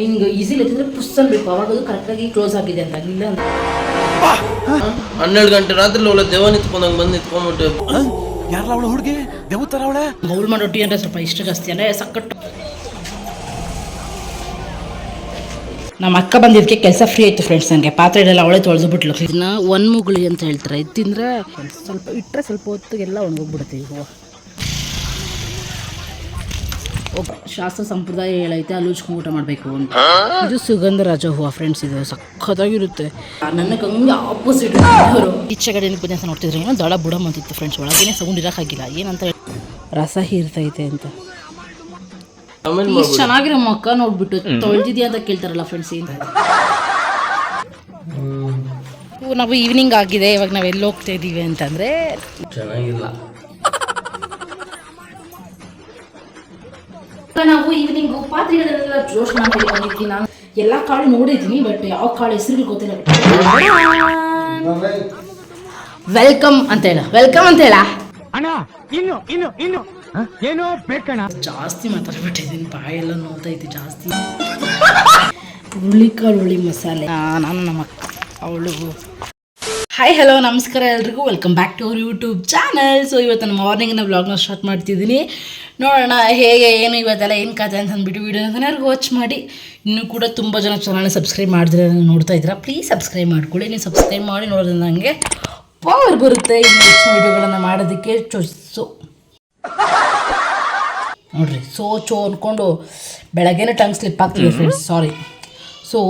ಹಿಂಗೆ ಈಸಿಲಿ ಎತ್ತಿದ್ರೆ ಪುಸ್ತಲ್ ಬೇಕು ಅವಾಗ ಅದು ಕರೆಕ್ಟಾಗಿ ಕ್ಲೋಸ್ ಆಗಿದೆ ಅಂತ. ಇಲ್ಲ ಅಂತ. ಹನ್ನೆರಡು ಗಂಟೆ ರಾತ್ರಿ ಅವಳ ದೇವ ನಿಂತ್ಕೊಂಡಂಗೆ ಬಂದು ನಿಂತ್ಕೊಂಡ್ಬಿಟ್ಟು. ಯಾರಲ್ಲ ಅವಳು ಹುಡುಗಿ? ದೇವತರ ಅವಳೆ? ಮೌಲ್ ಮಾಡೋ ಟೀ ಅಂದ್ರೆ ಸ್ವಲ್ಪ ಇಷ್ಟ ಜಾಸ್ತಿ ಅಂದರೆ ಸಕ್ಕಟ್ಟು ನಮ್ಮ ಅಕ್ಕ ಬಂದಿದ್ದಕ್ಕೆ ಕೆಲಸ ಫ್ರೀ ಆಯಿತು ಫ್ರೆಂಡ್ಸ್ ನನಗೆ. ಪಾತ್ರೆಗಳೆಲ್ಲ ಅವಳೆ ತೊಳೆದು ಬಿಟ್ಲು. ಇದನ್ನ ಒನ್ ಮುಗುಳಿ ಅಂತ ಹೇಳ್ತಾರೆ. ಇದು ತಿಂದರೆ ಸ್ವಲ್ಪ ಇಟ್ಟರೆ ಸ್ವಲ್ಪ ಹೊತ್ತಿಗೆಲ್ಲ ಒಣಗೋಗ್ಬಿಡುತ್ತೆ ಈಗ. ಶಾಸ್ತ್ರ ಸಂಪ್ರದಾಯ ಹೇಳೈತೆ ಅಲ್ಲಿ ಉಜ್ಕೊಂಡು ಊಟ ಮಾಡಬೇಕು ಅಂತ. ಇದು ಸುಗಂಧರಾಜ ಹೂವು ಫ್ರೆಂಡ್ಸ್ ಇದು ಸಖತ್ತಾಗಿರುತ್ತೆ. ನನಗೆ ಕಂಗೆ ಆಪೋಸಿಟ್ ಅವರು ಈಚೆ ಕಡೆ ಬಂದ ಅಂತ ನೋಡ್ತಿದ್ರೆ ಏನೋ ದಳ ಬುಡ ಅಂತಿತ್ತು ಫ್ರೆಂಡ್ಸ್ ಒಳಗೇನೆ ಸೌಂಡ್ ಇರೋಕ್ಕಾಗಿಲ್ಲ. ಏನಂತ ರಸ ಹೀರ್ತೈತೆ ಅಂತ. ಚೆನ್ನಾಗಿರೋ ಮಕ್ಕ ನೋಡ್ಬಿಟ್ಟು ತೊಳ್ದಿದ್ಯಾ ಅಂತ ಕೇಳ್ತಾರಲ್ಲ ಫ್ರೆಂಡ್ಸ್ ಏನು? ನಾವು ಈವ್ನಿಂಗ್ ಆಗಿದೆ ಇವಾಗ ನಾವು ಎಲ್ಲಿ ಹೋಗ್ತಾ ಇದ್ದೀವಿ ಅಂತಂದರೆ ಚೆನ್ನಾಗಿಲ್ಲ. ನಾವು ಈವ್ನಿಂಗ್ ಪಾತ್ರೆಗಳನ್ನೆಲ್ಲ ಜೋಶ್ ಮಾಡಿ ಬಂದಿದ್ವಿ. ನಾನು ಎಲ್ಲ ಕಾಳು ನೋಡಿದ್ದೀನಿ ಬಟ್ ಯಾವ ಕಾಳು ಹೆಸರು ಗೊತ್ತಿಲ್ಲ. ವೆಲ್ಕಮ್ ಅಂತ ಹೇಳ. ವೆಲ್ಕಮ್ ಅಂತ ಹೇಳ. ಅಣ್ಣ ಇನ್ನು ಇನ್ನು ಇನ್ನು. ಏನೋ ಬೇಕಣ್ಣ ಜಾಸ್ತಿ ಮಾತಾಡ್ಬಿಟ್ಟಿದ್ದೀನಿ ಬಾಯೆಲ್ಲ ನೋಡ್ತೈತಿ ಜಾಸ್ತಿ. ಹುರುಳಿಕಾಳು ಹುಳಿ ಮಸಾಲೆ. ನಾನು ನಮ್ಮ ಅವಳು. ಹಾಯ್ ಹಲೋ ನಮಸ್ಕಾರ ಎಲ್ರಿಗೂ. Welcome back to our YouTube channel so ಇವತ್ತು ನಾನು ಮಾರ್ನಿಂಗಿನ ವ್ಲಾಗ್ನ ಸ್ಟಾರ್ಟ್ ಮಾಡ್ತಿದ್ದೀನಿ. ನೋಡೋಣ ಹೇಗೆ, ಏನು ಇವತ್ತೆಲ್ಲ, ಏನು ಕತೆ ಅಂತ ಅಂದ್ಬಿಟ್ಟು ವೀಡಿಯೋನ ವಾಚ್ ಮಾಡಿ. ಇನ್ನೂ ಕೂಡ ತುಂಬ ಜನ ಚಾನಲ್ನ ಸಬ್ಸ್ಕ್ರೈಬ್ ಮಾಡಿದ್ರೆ ನೋಡ್ತಾ ಇದ್ದೀರಾ? ಪ್ಲೀಸ್ ಸಬ್ಸ್ಕ್ರೈಬ್ ಮಾಡ್ಕೊಳ್ಳಿ. ನೀವು ಸಬ್ಸ್ಕ್ರೈಬ್ ಮಾಡಿ ನೋಡೋದ್ರಿಂದ ನನಗೆ ಪವರ್ ಬರುತ್ತೆ. ಇನ್ನು ಹೆಚ್ಚಿನ ವೀಡಿಯೋಗಳನ್ನು ಮಾಡೋದಕ್ಕೆ. ಚೊಸ್ಸು ನೋಡ್ರಿ ಸೋ ಚೋ ಅಂದ್ಕೊಂಡು ಬೆಳಗ್ಗೆನೇ ಟಂಗ್ ಸ್ಲಿಪ್ ಆಗ್ತೀವಿ ಫ್ರೆಂಡ್ಸ್ ಸಾರಿ ಸೊ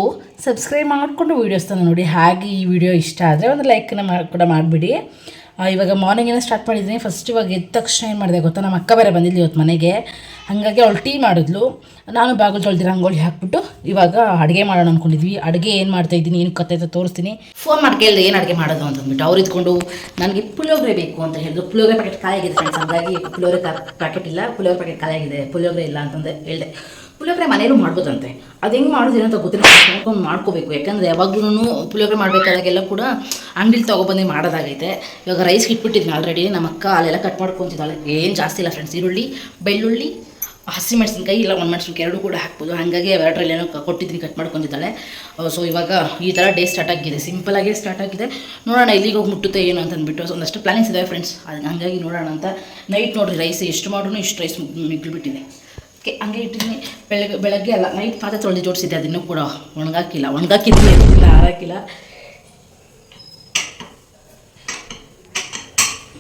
ಸಬ್ಸ್ಕ್ರೈಬ್ ಮಾಡಿಕೊಂಡು ವೀಡಿಯೋಸ್ನ ನೋಡಿ ಹಾಗೆ ಈ ವಿಡಿಯೋ ಇಷ್ಟ ಆದರೆ ಒಂದು ಲೈಕನ್ನ ಮಾಡಿ ಕೂಡ ಮಾಡಿಬಿಡಿ. ಇವಾಗ ಮಾರ್ನಿಂಗಿನ ಸ್ಟಾರ್ಟ್ ಮಾಡಿದ್ದೀನಿ. ಫಸ್ಟ್ ಇವಾಗ ಎದ್ದ ತಕ್ಷಣ ಏನು ಮಾಡಿದೆ ಗೊತ್ತಾ? ನಮ್ಮ ಅಕ್ಕ ಬೇರೆ ಬಂದಿದ್ಲು ಇವತ್ತು ಮನೆಗೆ. ಹಾಗಾಗಿ ಅವಳು ಟೀ ಮಾಡಿದ್ಲು. ನಾನು ಬಾಗಿಲು ತೊಳೆದಿ ರಂಗೋಲಿ ಹಾಕ್ಬಿಟ್ಟು ಇವಾಗ ಅಡುಗೆ ಮಾಡೋಣ ಅಂದ್ಕೊಂಡಿದ್ವಿ ಅಡುಗೆ ಏನು ಮಾಡ್ತಾ ಇದ್ದೀನಿ, ಏನು ಕತೆ ಅಂತ ತೋರಿಸ್ತೀನಿ. ಫೋನ್ ಮಾಡಿ ಕೇಳಿದೆ ಏನು ಅಡುಗೆ ಮಾಡೋದು ಅಂತಂದ್ಬಿಟ್ಟು ಅವ್ರು ಇದ್ಕೊಂಡು, ನನಗೆ ಪುಳಿಯೋಗರೆ ಬೇಕು ಅಂತ ಹೇಳಿದ್ರು. ಪುಳಿಯೋಗರೆ ಪ್ಯಾಕೆಟ್ ಖಾಲಿಯಾಗಿದೆ ಫ್ರೆಂಡ್ಸ್ ಹಾಗಾಗಿ ಪುಳಿಯೋಗರೆ ಪ್ಯಾಕೆಟ್ ಇಲ್ಲ, ಪುಳಿಯೋಗರೆ ಪ್ಯಾಕೆಟ್ ಖಾಲಿಯಾಗಿದೆ. ಪುಳಿಯೋಗರೆ ಇಲ್ಲ ಅಂತಂದು ಹೇಳಿದೆ. ಪುಳಿಯೋಗರೆ ಮನೆಯಲ್ಲೂ ಮಾಡ್ಬೋದಂತೆ. ಅದು ಹೆಂಗೆ ಮಾಡೋದು ಅಂತ ಗೊತ್ತಿಲ್ಲ. ನೋಡ್ಕೊಂಡು ಮಾಡ್ಕೋಬೇಕು. ಯಾಕಂದರೆ ಯಾವಾಗ್ಲೂ ಪುಳಿಯೋಗರೆ ಮಾಡಬೇಕಾದಾಗೆಲ್ಲ ಕೂಡ ಅಂಗಡಿಲಿ ತೊಗೊಬಂದು ಮಾಡೋದಾಗೈತೆ. ಇವಾಗ ರೈಸ್ ಇಟ್ಬಿಟ್ಟಿದ್ದೀನಿ ಆಲ್ರೆಡಿ ನಮ್ಮ ಅಕ್ಕ ಅಲ್ಲೆಲ್ಲ ಕಟ್ ಮಾಡ್ಕೊತಿದ್ದಾಳೆ. ಏನು ಜಾಸ್ತಿ ಇಲ್ಲ ಫ್ರೆಂಡ್ಸ್ ಈರುಳ್ಳಿ, ಬೆಳ್ಳುಳ್ಳಿ ಹಸಿಮೆಣಸಿನ್ಕಾಯಿ ಇಲ್ಲ ಒಣಮೆಣಸಿನ್ಕಾಯಿ ಎರಡು ಕೂಡ ಹಾಕ್ಬೋದು. ಹಾಗಾಗಿ ಎರಡರಲ್ಲಿ ಏನೋ ಕೊಟ್ಟಿದ್ದೀನಿ ಕಟ್ ಮಾಡ್ಕೊಂಡಿದ್ದಾಳೆ. ಸೊ ಇವಾಗ ಈ ಥರ ಡೇ ಸ್ಟಾರ್ಟ್ ಆಗಿದೆ. ಸಿಂಪಲಾಗೇ ಸ್ಟಾರ್ಟ್ ಆಗಿದೆ. ನೋಡೋಣ ಇಲ್ಲಿಗೆ ಹೋಗಿ ಮುಟ್ಟುತ್ತೆ ಏನು ಅಂತ ಅಂದ್ಬಿಟ್ಟು ಸೊ ಒಂದಷ್ಟು ಪ್ಲಾನಿಂಗ್ಸ್ ಇದಾವೆ ಫ್ರೆಂಡ್ಸ್ ಅದು ಹಂಗಾಗಿ ನೋಡೋಣ ಅಂತ. ನೈಟ್ ನೋಡಿರಿ ರೈಸ್ ಎಷ್ಟು ಮಾಡೋನು ಇಷ್ಟು ರೈಸ್ ಮಿಗ್ಲಿಬಿಟ್ಟಿದೆ ಓಕೆ ಹಂಗೆ ಇಟ್ಟಿದ್ದೀನಿ ಬೆಳಗ್ಗೆ ಬೆಳಗ್ಗೆ ಅಲ್ಲ ನೈಟ್ ಪಾತ್ರೆ ತೊಳೆದು ಜೋಡಿಸಿದ್ದೆ ಅದನ್ನು ಕೂಡ ಒಣಗಾಕಿಲ್ಲ. ಒಣಗಾಕಿದ್ದೀನಿ ಆರಾಕಿಲ್ಲ ಹಾರಾಕಿಲ್ಲ.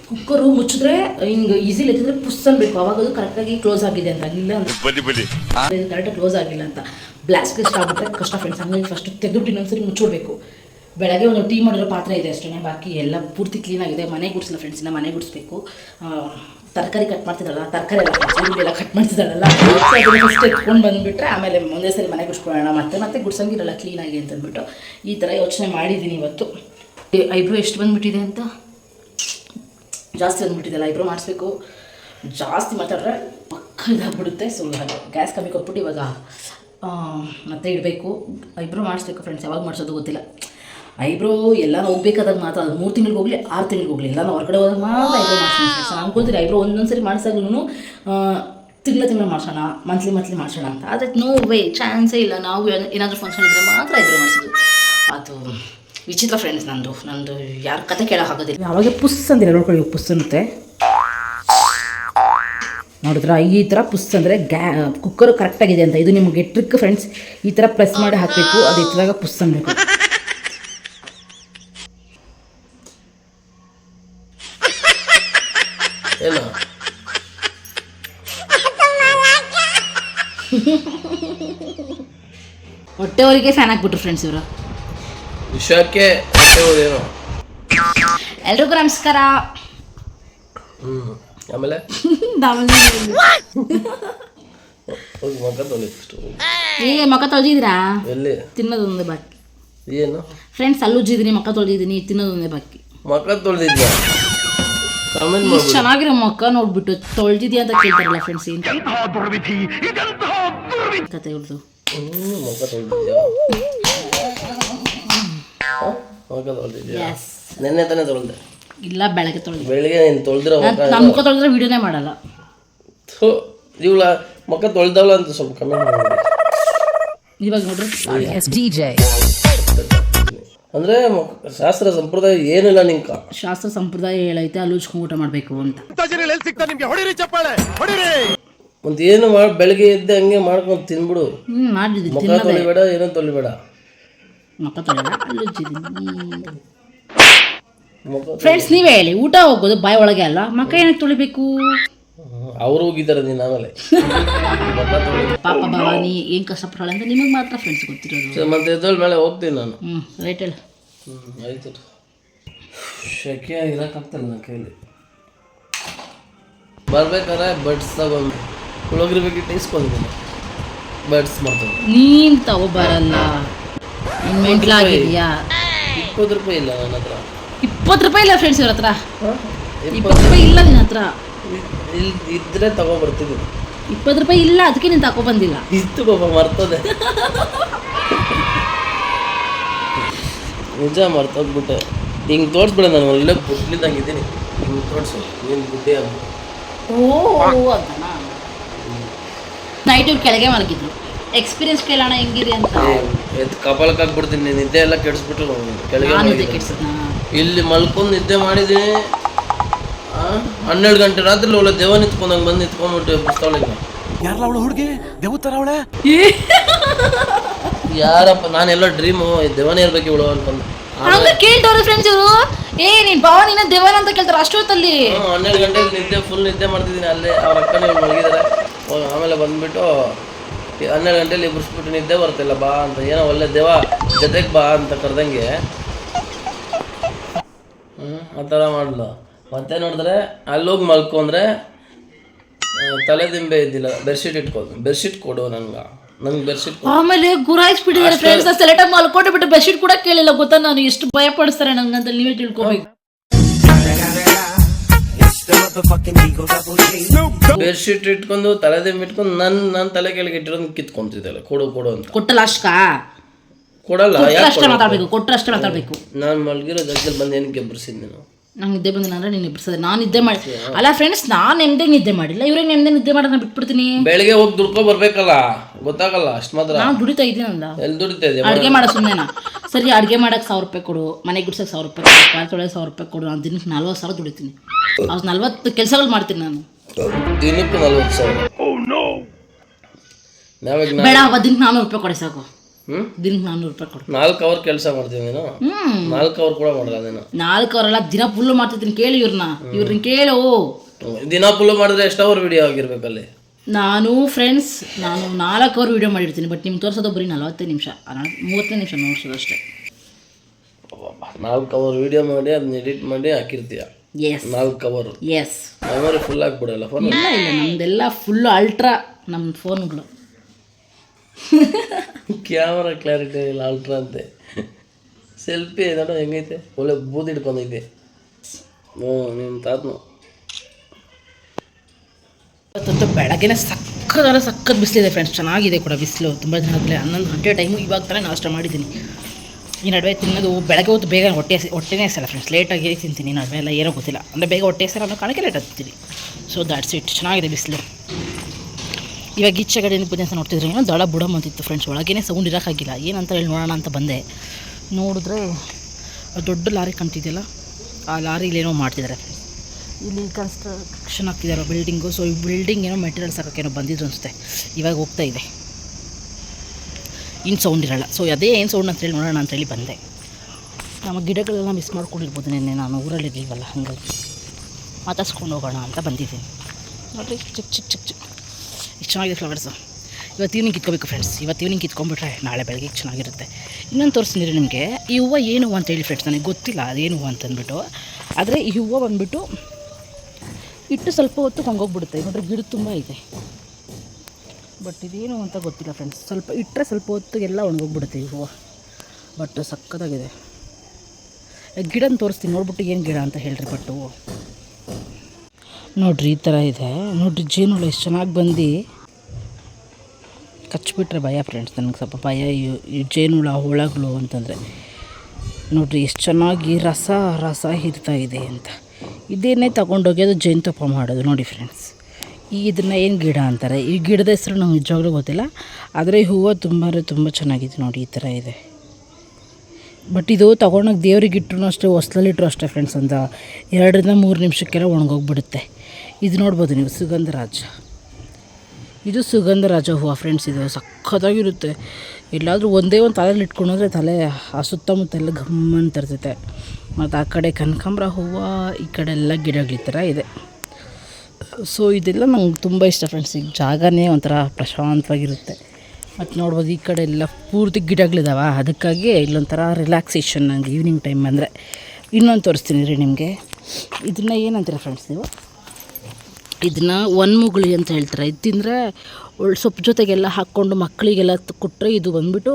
ಕುಕ್ಕರು ಮುಚ್ಚಿದ್ರೆ ಹಿಂಗೆ ಈಸಿಲಿ ಎತ್ತಿದ್ರೆ ಪುಸ್ ಬೇಕು ಅವಾಗ ಅದು ಕರೆಕ್ಟಾಗಿ ಕ್ಲೋಸ್ ಆಗಿದೆ ಅಂತ. ಇಲ್ಲ ಕರೆಕ್ಟಾಗಿ ಕ್ಲೋಸ್ ಆಗಿಲ್ಲ ಅಂತ. ಬ್ಲಾಸ್ಟ್ ಇಷ್ಟ ಆಗುತ್ತೆ. ಕಷ್ಟ ಫ್ರೆಂಡ್ಸ್ ಹಂಗಾಗಿ ಫಸ್ಟ್ ಇನ್ನೊಂದು ಇನ್ನೊಂದ್ಸರಿ ಮುಚ್ಚಿಡ್ಬೇಕು. ಬೆಳಗ್ಗೆ ಒಂದು ಟೀ ಮಾಡಿರೋ ಪಾತ್ರೆ ಇದೆ ಅಷ್ಟೇ ಬಾಕಿ ಎಲ್ಲ ಪೂರ್ತಿ ಕ್ಲೀನ್ ಆಗಿದೆ. ಮನೆ ಗುಡಿಸಿಲ್ಲ ಫ್ರೆಂಡ್ಸ್ ಇನ್ನು ಮನೆ ಗುಡಿಸ್ಬೇಕು. ತರಕಾರಿ ಕಟ್ ಮಾಡ್ತಿದ್ದಾಳಲ್ಲ, ತರಕಾರಿ ಎಲ್ಲ ಈರುಳ್ಳಿ ಕಟ್ ಮಾಡ್ತಿದ್ದಾಳಲ್ಲ ಫಸ್ಟ್ ಎತ್ಕೊಂಡು ಬಂದುಬಿಟ್ರೆ ಆಮೇಲೆ ಒಂದೇ ಸರಿ ಮನೆಗೆ ಗುಡಿಸ್ಕೊಳ್ಳೋಣ ಮತ್ತೆ ಮತ್ತೆ ಗುಡ್ಸಂಗಿರಲ್ಲ ಕ್ಲೀನಾಗಿ ಅಂತಂದ್ಬಿಟ್ಟು ಈ ಥರ ಯೋಚನೆ ಮಾಡಿದ್ದೀನಿ ಇವತ್ತು. ಐಬ್ರೋ ಎಷ್ಟು ಬಂದುಬಿಟ್ಟಿದೆ ಅಂತ? ಜಾಸ್ತಿ ಬಂದುಬಿಟ್ಟಿದೆಲ್ಲ ಐಬ್ರೋ ಮಾಡಿಸ್ಬೇಕು. ಜಾಸ್ತಿ ಮಾತಾಡಿದ್ರೆ ಪಕ್ಕ ಇದಾಗ್ಬಿಡುತ್ತೆ ಸೊ ಗ್ಯಾಸ್ ಕಮ್ಮಿ ಕೊಟ್ಬಿಟ್ಟು ಇವಾಗ ಮತ್ತೆ ಇಡಬೇಕು. ಐಬ್ರೋ ಮಾಡಿಸ್ಬೇಕು ಫ್ರೆಂಡ್ಸ್ ಯಾವಾಗ ಮಾಡಿಸೋದು ಗೊತ್ತಿಲ್ಲ. ಐಬ್ರೋ ಎಲ್ಲ ಹೋಗ್ಬೇಕಾದಾಗ ಮಾತ್ರ, ಅದು ಮೂರು ತಿಂಗಳಿಗೆ ಹೋಗ್ಲಿ, ಆರು ತಿಂಗಳಿಗೆ ಹೋಗ್ಲಿ, ಎಲ್ಲಾನು ಹೊರಗಡೆ ಹೋದಾಗ ಮಾತ್ರ ಐಬ್ರೋ ಮಾಡ್ಸೋಣ ಅನ್ಕೊಳ್ತೀನಿ ಐಬ್ರೋ ಒಂದೊಂದ್ಸರಿ ಮಾಡಿಸಾಗ್ಲೂ ತಿಂಗಳ ತಿಂಗಳು ಮಾಡ್ಸೋಣ ಮಂತ್ಲಿ ಮಂತ್ಲಿ ಮಾಡ್ಸೋಣ ಅಂತ. ಆದರೆ ನೋ ವೇ ಚಾನ್ಸೇ ಇಲ್ಲ, ನಾವು ಏನಾದರೂ ಫಂಕ್ಷನ್ ಇದ್ದರೆ ಮಾತ್ರ ಐಬ್ರೋ ಮಾಡಿಸೋದು. ಅದು ವಿಚಿತ್ರ ಫ್ರೆಂಡ್ಸ್ ನಂದು ನಂದು ಯಾರ ಕತೆ ಕೇಳೋಕೆ ಆಗೋದಿಲ್ಲ ಯಾವಾಗ ಪುಸ್ ಅಂದಿರ ನೋಡ್ಕೊಳ್ಳಿ ಪುಸ್ ಅಂತೆ ನೋಡಿದ್ರ, ಈ ಥರ ಪುಸ್ ಅಂದರೆ ಗ್ಯಾ ಕುಕ್ಕರ್ ಕರೆಕ್ಟಾಗಿದೆ ಅಂತ. ಇದು ನಿಮಗೆ ಟ್ರಿಕ್ ಫ್ರೆಂಡ್ಸ್ ಈ ಥರ ಪ್ರೆಸ್ ಮಾಡಿ ಹಾಕಬೇಕು, ಅದು ಇತ್ತದಾಗ ಪುಸ್ ಅನ್ಬೇಕು. ಹೊಟ್ಟೆವರಿಗೆ ಫ್ಯಾನ್ ಹಾಕ್ಬಿಟ್ರು ಫ್ರೆಂಡ್ಸ್ ಇವರು. ಹೋದೇನೋ ಎಲ್ರಿಗೂ ನಮಸ್ಕಾರ. ಆಮೇಲೆ? ಏ ಮಕ್ಕ ತೊಳೆದಿದ್ದೀರಾ? ಎಲ್ಲಿ? ತಿನ್ನೋದೊಂದೇ ಬಾಕಿ. ಏನು? ಫ್ರೆಂಡ್ಸ್ ಅಲ್ಲಿ ಉಜ್ಜಿದ್ದೀನಿ ಮಕ್ಕ ತೊಳೆದಿದ್ದೀನಿ ತಿನ್ನೋದೊಂದೇ ಬಾಕಿ. ಮಗ ತೊಳ್ದಿದ್ಯಾ? ಚೆನ್ನಾಗಿರೋ ಮಕ್ಕ ನೋಡ್ಬಿಟ್ಟು ತೊಳ್ದಿದ್ಯಾ ಅಂತ ಕೇಳ್ತಾರಲ್ಲ ಫ್ರೆಂಡ್ಸ್ ಏನು? ಕತೆ ಇವ್ರದ್ದು ಹ್ಞೂ ಮಗ ತೊಳೆದಿದ್ಯಾ ಮಗ ತೊಳೆದಿದ್ಯಾ ಎಸ್ ನೆನ್ನೆ ತಾನೇ ತೊಳೆದೆ ಇಲ್ಲ ಬೆಳಗ್ಗೆ ತೊಳೆದು ಬೆಳಿಗ್ಗೆ ನೀನು ತೊಳೆದಿರೋ ಮಗ ನಾನು ಮುಖ ತೊಳೆದ್ರೆ ವಿಡಿಯೋನೇ ಮಾಡಲ್ಲ ಥು ಇವಳ ಮುಖ ತೊಳೆದವಳ ಅಂತ ಸ್ವಲ್ಪ ಕಮೆಂಟ್ ಮಾಡಿ ಇವಾಗ ನೋಡ್ರಿ ಜೆ ಅಂದ್ರೆ ಶಾಸ್ತ್ರ ಸಂಪ್ರದಾಯ ಏನಿಲ್ಲ ನಿಂಕ ಶಾಸ್ತ್ರ ಸಂಪ್ರದಾಯ ಹೇಳೈತೆ ಅಲ್ಲಿ ಉಚ್ಕೊಂಡು ಊಟ ಮಾಡಬೇಕು ಅಂತ ಮತ್ತೆ ಏನು ಮಾಡಿ ಬೆಳಗ್ಗೆ ಎದ್ದು ಹಂಗೆ ಮಾಡ್ಕೊಂಡು ತಿನ್ಬಿಡು. ಹ್ಞೂ ಮಾಡಿದ್ವಿ ಮುಖ ತೊಳಿಬೇಡ ಏನೋ ತೊಳಿಬೇಡ. ಮುಖ ಫ್ರೆಂಡ್ಸ್ ನೀವೇ ಹೇಳಿ ಊಟ ಹೋಗೋದು ಬಾಯಿ ಒಳಗೆ ಅಲ್ಲ? ಮಕ್ಕ ಏನಕ್ಕೆ ತೊಳಿಬೇಕು? ಅವ್ರು ಹೋಗಿದ್ದಾರೆ ನೀನು ಆಮೇಲೆ. ಪಾಪ ಭವಾನಿ ಏನು ಕಷ್ಟಪಡಲ್ಲ ಅಂತ ನಿಮಗೆ ಮಾತ್ರ ಫ್ರೆಂಡ್ಸ್ ಗೊತ್ತಿರೋದು. ಸರಿ, ಮತ್ತೆ ಎದ್ದೋಳ್ ಮೇಲೆ ಹೋಗ್ತೀನಿ ನಾನು. ಹ್ಞೂ ರೈಟ್ ಹೇಳು. ಹ್ಞೂ ಆಯ್ತು ಶೆಕೆ ಇರೋಕ್ಕಾಗ್ತಿಲ್ಲ ನನ್ನ ಕೈಲಿ. ಬರ್ಬೇಕಾದ್ರೆ ಬಡ್ಸ್ ತಗೊಂಡು ಬಗ್ಗೆ ಟೇಸ್ಟ್ ಇಸ್ಕೊಂಡಿದ್ದೀನಿ ಬಡ್ಸ್ ಮಾಡ್ತೀನಿ ನೀನು ನಿನ್ನ ಮೆಂಟ್ಲಾಗಿದೆಯಾ ಇಪ್ಪತ್ತು ರೂಪಾಯಿ. ಇಲ್ಲ ನನ್ನ ಹತ್ರ. ಇಪ್ಪತ್ತು ರೂಪಾಯಿ ಇಲ್ಲ ಫ್ರೆಂಡ್ಸ್ ಇವ್ರ ಹತ್ರ. ಇಪ್ಪತ್ತು ರೂಪಾಯಿ ಇಲ್ಲ ನಿನ್ನ ಹತ್ರ. ಇದ್ರೆ ಇದ್ರೆ ತಗೊಬರ್ತಿದ್ದೀನಿ ಇಪ್ಪತ್ತು ರೂಪಾಯಿ ಇಲ್ಲ ಅದಕ್ಕೆ ನೀನು ತಗೊಬಂದಿಲ್ಲ. ಇತ್ತು ಪಾಪ ಮರ್ತದೆ. ನಿಜ ಮರ್ತೋಗ್ಬಿಟ್ಟೆ. ಹಿಂಗೆ ತೋರಿಸ್ಬಿಡ ನಾನು ಒಳ್ಳೆ ಇದ್ದೀನಿ. ಹಿಂಗೆ ತೋರಿಸು ನೀನು ಬುದ್ಧಿ ಆಗ್ಬಿಟ್ಟು ಓ ನೈಟ್ ಇವ್ರು ಕೆಳಗೆ ಮಲಗಿದ್ರು. ಎಕ್ಸ್ಪೀರಿಯನ್ಸ್ ಕೇಳೋಣ ಹೆಂಗಿದೆ ಅಂತ. ಎದ್ದು ಕಪಾಲಕ್ಕೆ ಹಾಕ್ಬಿಡ್ತೀನಿ ನೀನು ನಿದ್ದೆ ಎಲ್ಲ ಕೆಡಿಸ್ಬಿಟ್ಟು ಕೆಳಗೆ ನಾನು ಇದೆ ಮಲಗಿದ್ದೀನಿ. ಕೆಡ್ಸದ್ನ? ಇಲ್ಲಿ ಮಲ್ಕೊಂಡು ನಿದ್ದೆ ಮಾಡಿದೆ. ಹನ್ನೆರಡು ಗಂಟೆ ರಾತ್ರಿ ಒಳ್ಳೆ ದೇವ ನಿಂತ್ಕೊಂಡಂಗೆ ಬಂದು ನಿಂತ್ಕೊಂಡ್ಬಿಟ್ಟು ಪುಸ್ತಕ ಯಾರಲ್ಲ ಅವಳು ಹುಡುಗಿ? ದೇವತರ ಅವಳೆ? ಯಾರಪ್ಪ ನಾನೆಲ್ಲ ಡ್ರೀಮು ದೇವನೇ ಇರ್ಬೇಕು ಇವಳು ಅನ್ಕೊಂಡು ಹಂಗ ಕೇಳ್ತವ್ರೆ ಫ್ರೆಂಡ್ಸ್ ಇವರು? ಏ ನೀನ್ ನೀನು ದೇವನ ಅಂತ ಕೇಳ್ತಾರೆ ಅಷ್ಟೊತ್ತಲ್ಲಿ. ಹ್ಮ್, ಹನ್ನೆರಡು ಗಂಟೆ ನಿದ್ದೆ ಫುಲ್ ನಿದ್ದೆ ಮಾಡ್ತಿದ್ದೀನಿ ಅಲ್ಲೇ ಅವ್ರ ಅಕ್ಕನ ಮಲಗಿದಾರೆ. ಮಲಗಿದ್ದಾರೆ ಆಮೇಲೆ ಬಂದ್ಬಿಟ್ಟು ಹನ್ನೆರಡು ಗಂಟೆಲಿ ಬಿಡಿಸ್ಬಿಟ್ಟು ನಿದ್ದೆ ಬರ್ತಿಲ್ಲ ಬಾ ಅಂತ. ಏನೋ ಒಳ್ಳೆ ದೇವ ಜೊತೆಗೆ ಬಾ ಅಂತ ಕರೆದಂಗೆ. ಹ್ಞೂ ಆ ಥರ ಮಾಡಲು. ಮತ್ತೆ ನೋಡಿದ್ರೆ ಅಲ್ಲೋಗಿ ಮಲ್ಕೊಂಡ್ರೆ ಆ, ತಲೆ ದಿಂಬೆ ಇದ್ದಿಲ್ಲ. ಬೆಡ್ಶೀಟ್ ಇಟ್ಕೊಂಡು ಬೆಡ್ಶೀಟ್ ಕೊಡು ನಂಗೆ ನಂಗೆ ಬೆಡ್ಶೀಟ್ ಆಮೇಲೆ ಗುರಾಯಿಸ್ಬಿಟ್ಟಿದ್ದಾರೆ ಫ್ರೆಂಡ್ಸ್ ಸೆಲೆಕ್ಟ್ ಮಲ್ಕೊಂಡು ಬಿಟ್ಟು ಬೆಡ್ಶೀಟ್ ಕೂಡ ಕೇಳಿಲ್ಲ. ಗೊತ್ತಾ ನಾನು ಎಷ್ಟು ಭಯ ಪಡಿಸ್ತಾರೆ ಅಂತ ನೀವೇ ತಿಳ್ಕೊಬೇಕು. ಬೆಡ್ಶೀಟ್ ಇಟ್ಕೊಂಡು ತಲೆ ದಿಂಬ ಇಟ್ಕೊಂಡು ನನ್ ನನ್ ತಲೆ ಕೆಳಗೆ ಇಟ್ಟಿರೋದು ಕಿತ್ಕೊಂತಿದ್ದಲ್ಲ ಕೊಡು ಕೊಡು ಅಂತ. ಕೊಟ್ಟಲ್ಲ ಅಷ್ಟ ಕೊಡಲ್ಲ ಕೊಟ್ರೆ ಅಷ್ಟೇ ಮಾತಾಡ್ಬೇಕು ಕೊಟ್ರೆ ಅಷ್ಟೇ ಮಾತಾಡ್ಬೇಕು ನಾನು ಮಲಗಿರೋ ಜಾಗದಲ್ಲಿ ಬಂದು ಏನಕ್ಕೆ ಎಬ್ಬರಿಸಿದ್ ನೀನು? ನಂಗೆ ನಿದ್ದೆ ಬಂದ ಅಂದ್ರೆ ನೀನು ಇಬ್ಬರಿಸೋದು ನಾನು ನಿದ್ದೆ ಮಾಡಿ ಅಲ್ಲ ಫ್ರೆಂಡ್ಸ್ ನಾನು ನೆಮ್ಮದಿ ನಿದ್ದೆ ಮಾಡಿಲ್ಲ. ಇವ್ರಿಗೆ ನೆಮ್ಮದಿ ನಿದ್ದೆ ಮಾಡೋದ್ ಬಿಟ್ಬಿಡ್ತೀನಿ. ಬೆಳಿಗ್ಗೆ ಹೋಗಿ ದುಡ್ಕೊ ಬರ್ಬೇಕಲ್ಲ? ಗೊತ್ತಾಗಲ್ಲ ಅಷ್ಟು ಮಾತ್ರ. ನಾನು ದುಡಿತಾ ಇದ್ದೀನಲ್ಲ ಎಲ್ಲಿ ದುಡಿತಾ ಇದ್ದೀನಿ ಅಡುಗೆ ಮಾಡೋ ಸುಮ್ಮನೆ ಸರಿ ಅಡುಗೆ ಮಾಡಕ್ಕೆ ಸಾವಿರ ರೂಪಾಯಿ ಕೊಡು. ಮನೆಗೆ ಗುಡ್ಸಕ್ಕೆ ಸಾವಿರ ರೂಪಾಯಿ ಕೊಡು. ಪಾಲ್ ತೊಳೆಯೋಕೆ ಸಾವಿರ ರೂಪಾಯಿ ಕೊಡು. ನಾನು ದಿನಕ್ಕೆ ನಲ್ವತ್ತು ಸಾವಿರ ದುಡಿತೀನಿ. ಅವ್ರು ನಲ್ವತ್ತು ಕೆಲಸಗಳು ಮಾಡ್ತೀನಿ ನಾನು. ದಿನಕ್ಕೆ ನಲ್ವತ್ತು ಸಾವಿರ. ನಾವಾಗ ನಾ ಬೇಡ ಅವ ದಿನಕ್ಕೆ ನಾನ್ನೂರು ರೂಪಾಯಿ ಕೊಡಿ ಸಾಕು. ಹ್ಮ್? ದಿನಕ್ಕೆ ನಾನ್ನೂರು ರೂಪಾಯಿ ಕೊಡು. ನಾಲ್ಕು ಅವರ್ ಕೆಲಸ ಮಾಡ್ತೀನಿ ನೀನು? ಹ್ಞೂ ನಾಲ್ಕು ಅವರ್ ಕೂಡ ಮಾಡಲ್ಲ ನೀನು? ನಾಲ್ಕು ಅವರೆಲ್ಲ ದಿನ ಫುಲ್ಲು ಮಾಡ್ತಿದ್ದೀನಿ ಕೇಳಿ ಇವ್ರನ್ನ ಇವ್ರನ್ನ ಕೇಳು. ದಿನ ಫುಲ್ ಮಾಡಿದ್ರೆ ಎಷ್ಟು ಅವರ್ ವಿಡಿಯೋ ಆಗಿರ್ಬೇಕಲ್ಲಿ ನಾನು ಫ್ರೆಂಡ್ಸ್ ನಾನು ನಾಲ್ಕು ಅವರ್ ವಿಡಿಯೋ ಮಾಡಿರ್ತೀನಿ ಬಟ್ ನಿಮ್ಗೆ ತೋರಿಸೋದು ಬರೀ ನಲವತ್ತೈದು ನಿಮಿಷ. ಮೂವತ್ತೈದು ನಿಮಿಷ ನೋಡ್ಸೋದು ಅಷ್ಟೇ. ನಾಲ್ಕು ಅವರ್ ವಿಡಿಯೋ ಮಾಡಿ ಅದನ್ನ ಎಡಿಟ್ ಮಾಡಿ ಹಾಕಿರ್ತೀಯ? ಎಸ್ ನಾಲ್ಕು ಅವರ್ ಎಸ್ ಮೆಮೊರಿ ಫುಲ್ ಆಗಿಬಿಡಲ್ಲ ಫೋನ್ ಇಲ್ಲ ಇಲ್ಲ ನಮ್ದೆಲ್ಲ ಫುಲ್ ಅಲ್ಟ್ರಾ ನಮ್ಮ ಫೋನ್ಗಳು ಕ್ಯಾಮ್ರಾ ಕ್ಲಾರಿಟಿ ಇಲ್ಲ ಅಲ್ಟ್ರಾ ಅಂತೆ. ಸೆಲ್ಫಿ ನೋಡು ಹೆಂಗೈತೆ? ಒಳ್ಳೆ ಬೂದ್ ಹಿಡ್ಕೊಂಡೈತೆ. ಹ್ಞೂ ನಿಮ್ಮ ತಾತನು ಇವತ್ತು ಬೆಳಗ್ಗೆನೇ ಸಕ್ಕದಾರ ಸಕ್ಕತ್ ಬಿಸಿಲಿದೆ ಫ್ರೆಂಡ್ಸ್ ಚೆನ್ನಾಗಿದೆ ಕೂಡ ಬಿಸಿಲು. ತುಂಬ ಜನ ಆದಮೇಲೆ ಹನ್ನೊಂದು ಗಂಟೆ ಟೈಮು ಇವಾಗ ಥರ ನಾಷ್ಟ ಮಾಡಿದ್ದೀನಿ. ಈ ನಡುವೆ ತಿನ್ನೋದು ಬೆಳಗ್ಗೆ ಹೊತ್ತು ಬೇಗ ಹೊಟ್ಟೆ ಹೊಟ್ಟೆನೇ ಸಲ ಫ್ರೆಂಡ್ಸ್ ಲೇಟಾಗಿ ತಿಂತೀನಿ? ನಡುವೆ ಎಲ್ಲ ಏನೋ ಗೊತ್ತಿಲ್ಲ. ಅಂದರೆ ಬೇಗ ಹೊಟ್ಟೆ ಸರ ಅನ್ನೋ ಕಾರಣಕ್ಕೆ ಲೇಟ್ ತಿಂತೀನಿ. ಸೊ ದಾಟ್ಸ್ ಇಟ್ ಚೆನ್ನಾಗಿದೆ ಬಿಸಿಲು. ಇವಾಗ ಈಚೆ ಕಡೆ ಬಂದು ಅಂತ ನೋಡ್ತಿದ್ರೆ ಏನೋ ದಳ ಬುಡ ಅಂತಿತ್ತು ಫ್ರೆಂಡ್ಸ್ ಒಳಗೇನೆ ಸೌಂಡ್ ಇರೋಕ್ಕಾಗಿಲ್ಲ. ಏನಂತ ಹೇಳಿ ನೋಡೋಣ ಅಂತ ಬಂದೆ. ನೋಡಿದ್ರೆ ದೊಡ್ಡ ಲಾರಿ ಕಾಣ್ತಿದೆಯಲ್ಲ? ಆ ಲಾರಿಲೇನೋ ಮಾಡ್ತಿದ್ದಾರೆ. ಫ್ರೆಂಡ್ಸ್ ಇಲ್ಲಿ ಕನ್ಸ್ಟ್ರಕ್ಷನ್ ಆಗ್ತಿದ್ದಾರೆ ಬಿಲ್ಡಿಂಗು ಸೊ ಈ ಬಿಲ್ಡಿಂಗ್ ಏನೋ ಮೆಟೀರಿಯಲ್ಸ್ ಹಾಕೋಕ್ಕೇನೋ ಬಂದಿದ್ರು ಅನಿಸುತ್ತೆ. ಇವಾಗ ಹೋಗ್ತಾ ಇದೆ. ಇನ್ನು ಸೌಂಡ್ ಇರಲ್ಲ. ಸೊ ಅದೇ ಏನು ಸೌಂಡ್ ಅಂತೇಳಿ ನೋಡೋಣ ಅಂತೇಳಿ ಬಂದೆ. ನಮ್ಮ ಗಿಡಗಳೆಲ್ಲ ಮಿಸ್ ಮಾಡ್ಕೊಂಡಿರ್ಬೋದು ನಿನ್ನೆ. ನಾನು ಊರಲ್ಲಿ ಹಂಗಾಗಿ ಹಾಗಾಗಿ ಮಾತಾಡ್ಸ್ಕೊಂಡು ಹೋಗೋಣ ಅಂತ ಬಂದಿದ್ದೀನಿ. ನೋಡಿರಿ ಚಿಕ್ಕ ಚಿಕ್ಕ ಚಿಕ್ಕ ಚಿಕ್ಕ ಎಷ್ಟು ಚೆನ್ನಾಗಿದೆ ಫ್ಲವರ್ಸು ಇವತ್ತು ಈವ್ನಿಂಗ್ ಕಿತ್ಕೋಬೇಕು ಫ್ರೆಂಡ್ಸ್ ಇವತ್ತು ಈವ್ನಿಂಗ್ ಕಿತ್ಕೊಂಡ್ಬಿಟ್ರೆ ನಾಳೆ ಬೆಳಗ್ಗೆ ಚೆನ್ನಾಗಿರುತ್ತೆ. ಇನ್ನೊಂದು ತೋರಿಸ್ತೀನಿ ನಿಮಗೆ. ಈ ಹೂವು ಏನು ಹೂವು ಅಂತೇಳಿ ಫ್ರೆಂಡ್ಸ್ ನನಗೆ ಗೊತ್ತಿಲ್ಲ. ಅದೇನು ಹೂವು ಅಂತಂದ್ಬಿಟ್ಟು. ಆದರೆ ಈ ಹೂವು ಬಂದುಬಿಟ್ಟು ಇಟ್ಟು ಸ್ವಲ್ಪ ಹೊತ್ತು ಕೊಂಗೋಗ್ಬಿಡುತ್ತೆ ನೋಡ್ರಿ ಗಿಡ ತುಂಬ ಇದೆ. ಬಟ್ ಇದೇನು ಅಂತ ಗೊತ್ತಿಲ್ಲ ಫ್ರೆಂಡ್ಸ್ ಸ್ವಲ್ಪ ಇಟ್ಟರೆ ಸ್ವಲ್ಪ ಹೊತ್ತು ಎಲ್ಲ ಒಣಗೋಗ್ಬಿಡುತ್ತೆ ಈ ಹೂವು. ಬಟ್ ಸಕ್ಕತ್ತಾಗಿದೆ. ಗಿಡನ ತೋರಿಸ್ತೀನಿ. ನೋಡ್ಬಿಟ್ಟು ಏನು ಗಿಡ ಅಂತ ಹೇಳ್ರಿ ಬಟ್ ಹೂವು ನೋಡ್ರಿ ಈ ಥರ ಇದೆ. ನೋಡ್ರಿ ಜೇನುಹುಳು ಎಷ್ಟು ಚೆನ್ನಾಗಿ ಬಂದು ಕಚ್ಚಿಬಿಟ್ರೆ ಭಯ ಫ್ರೆಂಡ್ಸ್ ನನಗೆ ಸ್ವಲ್ಪ ಭಯ ಈ- ಹುಳ ಜೇನುಹುಳ, ಹುಳಗಳು ಅಂತಂದರೆ. ನೋಡ್ರಿ ಎಷ್ಟು ಚೆನ್ನಾಗಿ ರಸ ರಸ ಹೀರ್ತಾ ಇದೆ ಅಂತ. ಇದೇನೇ ತೊಗೊಂಡೋಗಿ ಅದು ಜೇನುತುಪ್ಪ ಮಾಡೋದು ನೋಡಿ ಫ್ರೆಂಡ್ಸ್ ಈ ಇದನ್ನು ಏನು ಗಿಡ ಅಂತಾರೆ? ಈ ಗಿಡದ ಹೆಸರು ನಮ್ಗೆ ನಿಜವಾಗ್ಲೂ ಗೊತ್ತಿಲ್ಲ. ಆದರೆ ಹೂವು ತುಂಬ ತುಂಬ ಚೆನ್ನಾಗಿದೆ ನೋಡಿ ಈ ಥರ ಇದೆ. ಬಟ್ ಇದು ತೊಗೊಂಡೋಗಿ ದೇವ್ರಿಗೆ ಇಟ್ಟರು ಅಷ್ಟೇ ಹೊಸ್ಲಲ್ಲಿಟ್ಟರು ಅಷ್ಟೇ ಫ್ರೆಂಡ್ಸ್ ಒಂದು ಎರಡರಿಂದ ಮೂರು ನಿಮಿಷಕ್ಕೆಲ್ಲ ಒಣಗೋಗ್ಬಿಡುತ್ತೆ. ಇದು ನೋಡ್ಬೋದು ನೀವು ಸುಗಂಧರಾಜ ಇದು ಸುಗಂಧರಾಜ ಹೂವು ಫ್ರೆಂಡ್ಸ್ ಇದು ಸಖತ್ತಾಗಿರುತ್ತೆ. ಎಲ್ಲಾದರೂ ಒಂದೇ ಒಂದು ತಲೆಯಲ್ಲಿ ಹೋದರೆ ತಲೆ ಆ ಸುತ್ತಮುತ್ತ ಎಲ್ಲ ಅಂತ ಇರ್ತೈತೆ ಮತ್ತು ಆ ಕಡೆ ಕನಕಾಂಬ್ರ ಹೂವು, ಈ ಕಡೆ ಎಲ್ಲ ಗಿಡಗಳ ಥರ ಇದೆ. ಸೊ ಇದೆಲ್ಲ ನಂಗೆ ತುಂಬ ಇಷ್ಟ ಫ್ರೆಂಡ್ಸ್ ಈಗ ಜಾಗನೇ ಒಂಥರ ಪ್ರಶಾಂತವಾಗಿರುತ್ತೆ. ಮತ್ತು ನೋಡ್ಬೋದು ಈ ಕಡೆ ಎಲ್ಲ ಪೂರ್ತಿ ಗಿಡಗಳಿದಾವ, ಅದಕ್ಕಾಗಿ ಇಲ್ಲೊಂಥರ ರಿಲ್ಯಾಕ್ಸೇಷನ್ ನನಗೆ ಈವ್ನಿಂಗ್ ಟೈಮ್ ಅಂದರೆ ಇನ್ನೊಂದು ತೋರಿಸ್ತೀನಿ ರೀ ನಿಮಗೆ. ಇದನ್ನ ಏನಂತೀರ ಫ್ರೆಂಡ್ಸ್ ನೀವು? ಇದನ್ನ ಒನ್ಮುಗುಳಿ ಅಂತ ಹೇಳ್ತಾರೆ. ಇದು ತಿಂದರೆ ಒಳ್ಳೆ ಸೊಪ್ಪು ಜೊತೆಗೆಲ್ಲ ಹಾಕ್ಕೊಂಡು ಮಕ್ಕಳಿಗೆಲ್ಲ ಕೊಟ್ಟರೆ ಇದು ಬಂದುಬಿಟ್ಟು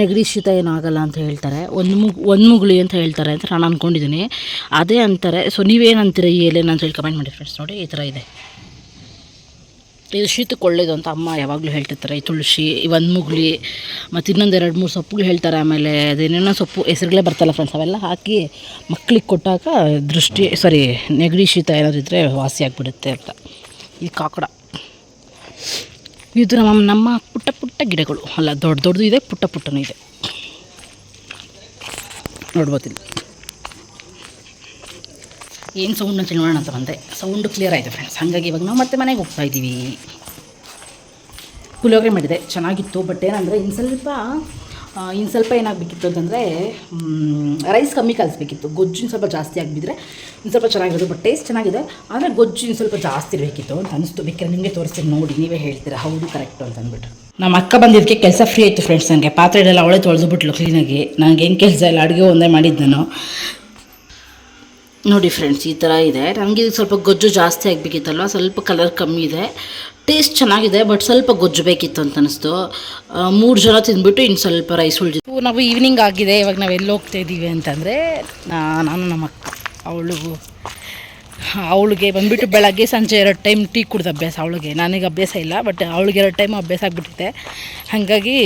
ನೆಗಡಿ ಶೀತ ಏನಾಗಲ್ಲ ಅಂತ ಹೇಳ್ತಾರೆ. ಒಂದು ಮುಗ್ ಒಂದು ಮುಗುಳಿ ಅಂತ ಹೇಳ್ತಾರೆ ಅಂತ ನಾನು ಅಂದ್ಕೊಂಡಿದ್ದೀನಿ ಅದೇ ಅಂತಾರೆ. ಸೊ ನೀವೇನು ಅಂತೀರ ಈ ಎಲೆನ ಅಂತ ಹೇಳಿ ಕಮೆಂಟ್ ಮಾಡಿ ಫ್ರೆಂಡ್ಸ್ ನೋಡಿ, ಈ ಥರ ಇದೆ. ಇದು ಶೀತಕ್ಕೆ ಒಳ್ಳೇದು ಅಂತ ಅಮ್ಮ ಯಾವಾಗಲೂ ಹೇಳ್ತಿರ್ತಾರೆ, ಈ ತುಳಸಿ ಒಂದು ಮುಗ್ಲಿ ಮತ್ತು ಇನ್ನೊಂದು ಎರಡು ಮೂರು ಸೊಪ್ಪುಗಳು ಹೇಳ್ತಾರೆ, ಆಮೇಲೆ ಅದೇನೇನೋ ಸೊಪ್ಪು ಹೆಸರುಗಳೇ ಬರ್ತಲ್ಲ ಫ್ರೆಂಡ್ಸ್ ಅವೆಲ್ಲ ಹಾಕಿ ಮಕ್ಕಳಿಗೆ ಕೊಟ್ಟಾಗ ದೃಷ್ಟಿ ಸಾರಿ ನೆಗಡಿ ಶೀತ ಏನಾದ್ರು ಇದ್ದರೆ ವಾಸಿ ಆಗಿಬಿಡುತ್ತೆ ಅಂತ. ಈ ಕಾಕಡ. ಇದು ನಮ್ಮ ನಮ್ಮ ಪುಟ್ಟ ಪುಟ್ಟ ಗಿಡಗಳು. ಅಲ್ಲ, ದೊಡ್ಡ ದೊಡ್ಡದು ಇದೆ, ಪುಟ್ಟ ಪುಟ್ಟನೂ ಇದೆ. ನೋಡ್ಬೋದಿಲ್ಲ ಏನು ಸೌಂಡ್ ಅಂತ ನೋಡೋಣ ಅಂತ ಬಂದೆ. ಸೌಂಡು ಕ್ಲಿಯರ್ ಆಯಿತು ಫ್ರೆಂಡ್ಸ್ ಹಾಗಾಗಿ ಇವಾಗ ನಾವು ಮತ್ತೆ ಮನೆಗೆ ಹೋಗ್ತಾ ಇದ್ದೀವಿ. ಪುಳಿಯೋಗರೆ ಮಾಡಿದೆ. ಚೆನ್ನಾಗಿತ್ತು. ಬಟ್ ಏನಂದರೆ ಇನ್ನು ಸ್ವಲ್ಪ ಇನ್ನು ಸ್ವಲ್ಪ ಏನಾಗಬೇಕಿತ್ತು ಅಂತಂದರೆ ರೈಸ್ ಕಮ್ಮಿ ಕಲಿಸ್ಬೇಕಿತ್ತು. ಗೊಜ್ಜು ಸ್ವಲ್ಪ ಜಾಸ್ತಿ ಆಗಿಬಿದ್ರೆ ಇನ್ನು ಸ್ವಲ್ಪ ಚೆನ್ನಾಗಿರೋದು ಬಟ್ ಟೇಸ್ಟ್ ಚೆನ್ನಾಗಿದೆ. ಆದರೆ ಗೊಜ್ಜು ಇನ್ನು ಸ್ವಲ್ಪ ಜಾಸ್ತಿ ಇರಬೇಕಿತ್ತು ಅಂತ ಅನಿಸ್ತು. ಬೇಕಾದ್ರೆ ನಿಮಗೆ ತೋರಿಸ್ತೀನಿ. ನೋಡಿ, ನೀವೇ ಹೇಳ್ತೀರಾ? ಹೌದು ಕರೆಕ್ಟು ಅಂತ ಅಂದ್ಬಿಟ್ಟು. ನಮ್ಮ ಅಕ್ಕ ಬಂದಿದ್ದಕ್ಕೆ ಕೆಲಸ ಫ್ರೀ ಆಯಿತು ಫ್ರೆಂಡ್ಸ್ ನನಗೆ. ಪಾತ್ರೆಗಳೆಲ್ಲ ಅವಳೆ ತೊಳೆದು ಬಿಟ್ಲು ಕ್ಲೀನಾಗಿ ನನಗೆ ಏನು ಕೆಲಸ ಇಲ್ಲ. ಅಡುಗೆ ಒಂದೇ ಮಾಡಿದ್ದು ನಾನು. ನೋಡಿ ಫ್ರೆಂಡ್ಸ್ ಈ ಥರ ಇದೆ. ನನಗೆ ಇದು ಸ್ವಲ್ಪ ಗೊಜ್ಜು ಜಾಸ್ತಿ ಆಗಬೇಕಿತ್ತಲ್ವ ಸ್ವಲ್ಪ ಕಲರ್ ಕಮ್ಮಿ ಇದೆ. ಟೇಸ್ಟ್ ಚೆನ್ನಾಗಿದೆ ಬಟ್ ಸ್ವಲ್ಪ ಗೊಜ್ಜು ಬೇಕಿತ್ತು ಅಂತ ಅನಿಸ್ತು. ಮೂರು ಜನ ತಿಂದ್ಬಿಟ್ಟು ಇನ್ನು ಸ್ವಲ್ಪ ರೈಸ್ ಉಳಿದಿತ್ತು ನಾವು ಈವ್ನಿಂಗ್ ಆಗಿದೆ, ಇವಾಗ ನಾವು ಎಲ್ಲಿ ಹೋಗ್ತಾ ಇದ್ದೀವಿ ಅಂತಂದರೆ ನಾನು ನಮ್ಮ ಅಕ್ಕ, ಅವಳು, ಅವಳಿಗೆ ಬಂದುಬಿಟ್ಟು ಬೆಳಗ್ಗೆ ಸಂಜೆ ಎರಡು ಟೈಮ್ ಟೀ ಕುಡ್ದು ಅಭ್ಯಾಸ, ಅವಳಿಗೆ. ನನಗೆ ಅಭ್ಯಾಸ ಇಲ್ಲ ಬಟ್ ಅವಳಿಗೆ ಎರಡು ಟೈಮ್ ಅಭ್ಯಾಸ ಆಗಿಬಿಟ್ಟಿದೆ. ಹಾಗಾಗಿ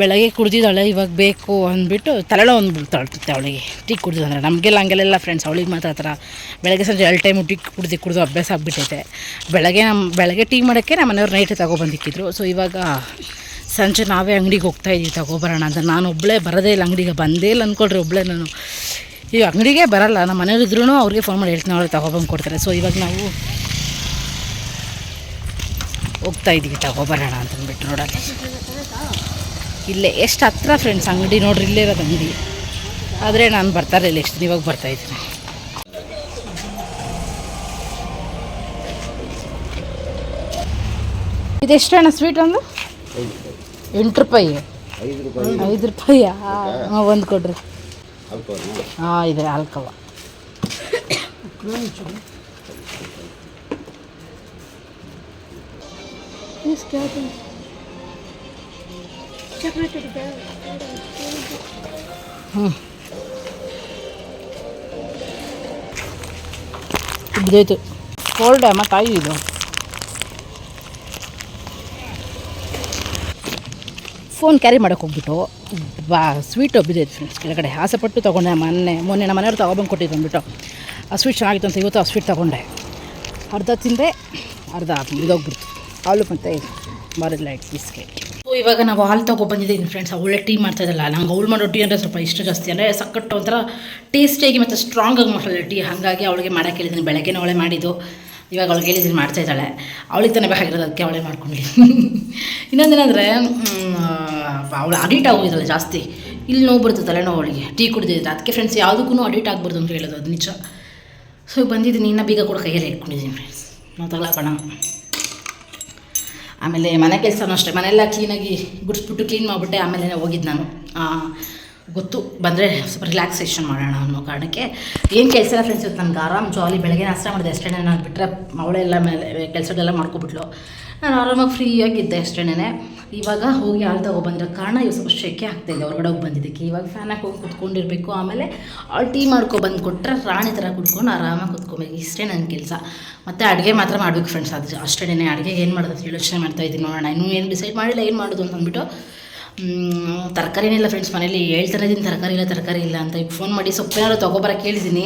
ಬೆಳಗ್ಗೆ ಕುಡ್ದಿದ್ದಾಳೆ, ಇವಾಗ ಬೇಕು ಅಂದ್ಬಿಟ್ಟು ತಲೆನೋವು ಅಂದ್ಬಿಡ್ತಾಳ್ತಿತ್ತೆ ಅವಳಿಗೆ. ಟೀ ಕುಡ್ದಿದ್ರೆ ನಮಗೆಲ್ಲ ಹಂಗೆಲ್ಲ ಫ್ರೆಂಡ್ಸ್ ಅವಳಿಗೆ ಮಾತ್ರ ಆ ಥರ. ಬೆಳಗ್ಗೆ ಸಂಜೆ ಎರಡು ಟೈಮು ಟೀ ಕುಡ್ದು, ಕುಡಿದು ಅಭ್ಯಾಸ ಆಗಿಬಿಟ್ಟೈತೆ. ಬೆಳಗ್ಗೆ ನಮ್ಮ ಬೆಳಗ್ಗೆ ಟೀ ಮಾಡೋಕ್ಕೆ ನಮ್ಮ ಮನೆಯವ್ರು ನೈಟ್ ತಗೊಬಂದಿಕ್ಕಿದ್ರು ಸೊ ಇವಾಗ ಸಂಜೆ ನಾವೇ ಅಂಗಡಿಗೆ ಹೋಗ್ತಾ ಇದ್ದೀವಿ ತಗೊಬರೋಣ ಅಂತ. ನಾನು ಒಬ್ಬಳೇ ಬರೋದೇ ಇಲ್ಲ ಅಂಗಡಿಗೆ, ಬಂದೇ ಇಲ್ಲ ಅಂದ್ಕೊಳ್ರಿ ಒಬ್ಬಳೇ ನಾನು. ಈ ಅಂಗಡಿಗೆ ಬರಲ್ಲ, ನಮ್ಮ ಮನೇಲಿ ಇದ್ರೂ ಅವ್ರಿಗೆ ಫೋನ್ ಮಾಡಿ ಹೇಳ್ತೀನಿ ಅವ್ರಿಗೆ ತಗೊಬಂದು ಕೊಡ್ತಾರೆ. ಸೊ ಇವಾಗ ನಾವು ಹೋಗ್ತಾ ಇದ್ದೀವಿ ತಗೊಬರೋಣ ಅಂತಂದ್ಬಿಟ್ಟು ನೋಡೋಕ್ಕೆ. ಇಲ್ಲೇ ಎಷ್ಟು ಹತ್ರ ಫ್ರೆಂಡ್ಸ್ ಅಂಗಡಿ ನೋಡ್ರಿ, ಇಲ್ಲೇ ಇರೋದು ಅಂಗಡಿ. ಆದರೆ ನಾನು ಬರ್ತಾ ಇರಲಿಲ್ಲ ಎಷ್ಟು ಇವಾಗ ಬರ್ತಾ ಇದ್ದೀನಿ. ಇದೆಷ್ಟು ಅಣ್ಣ ಸ್ವೀಟ್ ಒಂದು? ಎಂಟು ರೂಪಾಯಿ. ಐದು ರೂಪಾಯಿ. ಒಂದು ಕೊಡ್ರಿ. ಹಾಂ ಇದೆ ಆಲ್ಕವ ಹ್ಞೂ ಬಿದ್ದೋಯ್ತು. ಕೋಲ್ಡ್ ಅಮ್ಮ ಕಾಯಿ ಇದು. ಫೋನ್ ಕ್ಯಾರಿ ಮಾಡೋಕೆ ಹೋಗ್ಬಿಟ್ಟು, ಬಾ ಸ್ವೀಟು ಬಿದ್ದೈತೆ ಫ್ರೆಂಡ್ಸ್ ಕೆಳಗಡೆ. ಆಸೆಪಟ್ಟು ತೊಗೊಂಡೆ ಮೊನ್ನೆ ಮೊನ್ನೆ ನಮ್ಮ ಮನೆಯವ್ರು ತೊಗೊಬಂದು ಕೊಟ್ಟಿದ್ದು ಅಂದ್ಬಿಟ್ಟು. ಆ ಸ್ವೀಟ್ ಚೆನ್ನಾಗಿತ್ತು ಅಂತ ಇವತ್ತು ಆ ಸ್ವೀಟ್ ತೊಗೊಂಡೆ. ಅರ್ಧ ತಿಂದೆ ಅರ್ಧ ಬಿದ್ದೋಗ್ಬಿಡ್ತು ಅವಳು ಮತ್ತು ಲೈಟ್ ಬಿಸ್ಕೆಟ್ ಇವಾಗ ನಾವು ಹಾಲು ತೊಗೊಬಂದಿದ್ದೀನಿ ಫ್ರೆಂಡ್ಸ್ ಅವಳೆ ಟೀ ಮಾಡ್ತಾಯಿದ್ದಲ್ಲ. ನಂಗೆ ಅವಳು ಮಾಡೋ ಟೀ ಅಂದರೆ ಸ್ವಲ್ಪ ಇಷ್ಟ ಜಾಸ್ತಿ. ಅಂದರೆ ಸಕ್ಕಟ್ಟು ಒಂಥರ ಟೇಸ್ಟಿಯಾಗಿ ಮತ್ತು ಸ್ಟ್ರಾಂಗಾಗಿ ಮಾಡ್ತಾಳೆ ಟೀ. ಹಾಗಾಗಿ ಅವಳಿಗೆ ಮಾಡೋಕ್ಕೆ ಹೇಳಿದ್ದೀನಿ. ಬೆಳಗ್ಗೆನೇ ಅವಳೇ ಮಾಡಿದ್ದು. ಇವಾಗ ಅವಳಿಗೆ ಹೇಳಿದ್ದೀನಿ ಮಾಡ್ತಾ ಇದ್ದಾಳೆ. ಅವಳಿಗೆ ತಾನೇ ಬೇಕಾಗಿರೋದು, ಅದಕ್ಕೆ ಅವಳೇ ಮಾಡ್ಕೊಂಡಿದ್ದೀನಿ ಇನ್ನೊಂದೇನಂದರೆ ಅವಳು ಅಡಿಟ್ ಆಗೋಗಿದ್ದಾಳೆ ಜಾಸ್ತಿ. ಇಲ್ಲಿ ನೋವು ಬರ್ತದೆ ತಲೆನೋವು ಅವಳಿಗೆ. ಟೀ ಕುಡಿದಿದ್ರೆ ಅದಕ್ಕೆ ಫ್ರೆಂಡ್ಸ್ ಯಾವುದಕ್ಕೂ ಅಡಿಟ್ ಆಗ್ಬಾರ್ದು ಅಂತ ಹೇಳೋದು ಅದು ನಿಜ. ಸೊ ಬಂದಿದ್ದೀನಿ. ಇನ್ನೂ ಬೀಗ ಕೂಡ ಕೈಯಲ್ಲಿ ಇಟ್ಕೊಂಡಿದ್ದೀನಿ ಫ್ರೆಂಡ್ಸ್ ನಾವು ತಗೊಳಕೋಣ ಆಮೇಲೆ ಮನೆ ಕೆಲಸನೂ ಅಷ್ಟೇ. ಮನೆಯೆಲ್ಲ ಕ್ಲೀನಾಗಿ ಗುಡಿಸ್ಬಿಟ್ಟು ಕ್ಲೀನ್ ಮಾಡಿಬಿಟ್ಟೆ, ಆಮೇಲೆ ಹೋಗಿದ್ದು ನಾನು. ಗೊತ್ತು. ಬಂದರೆ ಸ್ವಲ್ಪ ರಿಲ್ಯಾಕ್ಸೇಷನ್ ಮಾಡೋಣ ಅನ್ನೋ ಕಾರಣಕ್ಕೆ. ಏನು ಕೆಲಸ ಎಲ್ಲ ಫ್ರೆಂಡ್ಸ್ ಇವತ್ತು ನನಗೆ ಆರಾಮ್ ಜಾಲಿ ಬೆಳಗ್ಗೆ ನಾಷ್ಟ ಮಾಡಿದೆ ಅಷ್ಟೇ ನಾನು. ಬಿಟ್ಟರೆ ಅವಳೆಲ್ಲ ಮೇಲೆ ಕೆಲಸಗಳೆಲ್ಲ ಮಾಡ್ಕೊಬಿಟ್ಲು. ನಾನು ಆರಾಮಾಗಿ ಫ್ರೀಯಾಗಿದ್ದೆ ಅಷ್ಟೇನೆ. ಇವಾಗ ಹೋಗಿ ಹಾಲು ಬಂದ್ರೆ ಕಾರಣ ಇವ್ರು ಸ್ವಲ್ಪ ಶೆಕೆ ಆಗ್ತಾಯಿದೆ ಹೊರಗಡೆ ಹೋಗಿ ಬಂದಿದ್ದಕ್ಕೆ. ಇವಾಗ ಫ್ಯಾನ್ ಹೋಗಿ ಕುತ್ಕೊಂಡಿರಬೇಕು, ಆಮೇಲೆ ಅವಳು ಟೀ ಮಾಡ್ಕೊಬಂದು ಕೊಟ್ಟರೆ ರಾಣಿ ಥರ ಕುತ್ಕೊಂಡು ಆರಾಮಾಗಿ ಕುತ್ಕೊಬೇಕು. ಇಷ್ಟೇ ನನ್ನ ಕೆಲಸ. ಮತ್ತು ಅಡುಗೆ ಮಾತ್ರ ಮಾಡಬೇಕು ಫ್ರೆಂಡ್ಸ್ ಅದು ಅಷ್ಟೇ ಅಡುಗೆಗೆ ಏನು ಮಾಡೋದು ಯೋಚನೆ ಮಾಡ್ತಾ ಇದ್ದೀನಿ ನೋಡೋಣ. ಇನ್ನೂ ಏನು ಡಿಸೈಡ್ ಮಾಡಿಲ್ಲ, ಏನು ಮಾಡೋದು ಅಂತ ಅಂದ್ಬಿಟ್ಟು ತರಕಾರಿನೇ ಇಲ್ಲ ಫ್ರೆಂಡ್ಸ್ ಮನೇಲಿ, ಹೇಳ್ತಾರೆ ಇದ್ದೀನಿ ತರಕಾರಿ ಇಲ್ಲ ತರಕಾರಿ ಇಲ್ಲ ಅಂತ. ಈಗ ಫೋನ್ ಮಾಡಿ ಸೊಪ್ಪೇನಾದ್ರು ತೊಗೊಬರ ಕೇಳಿದ್ದೀನಿ.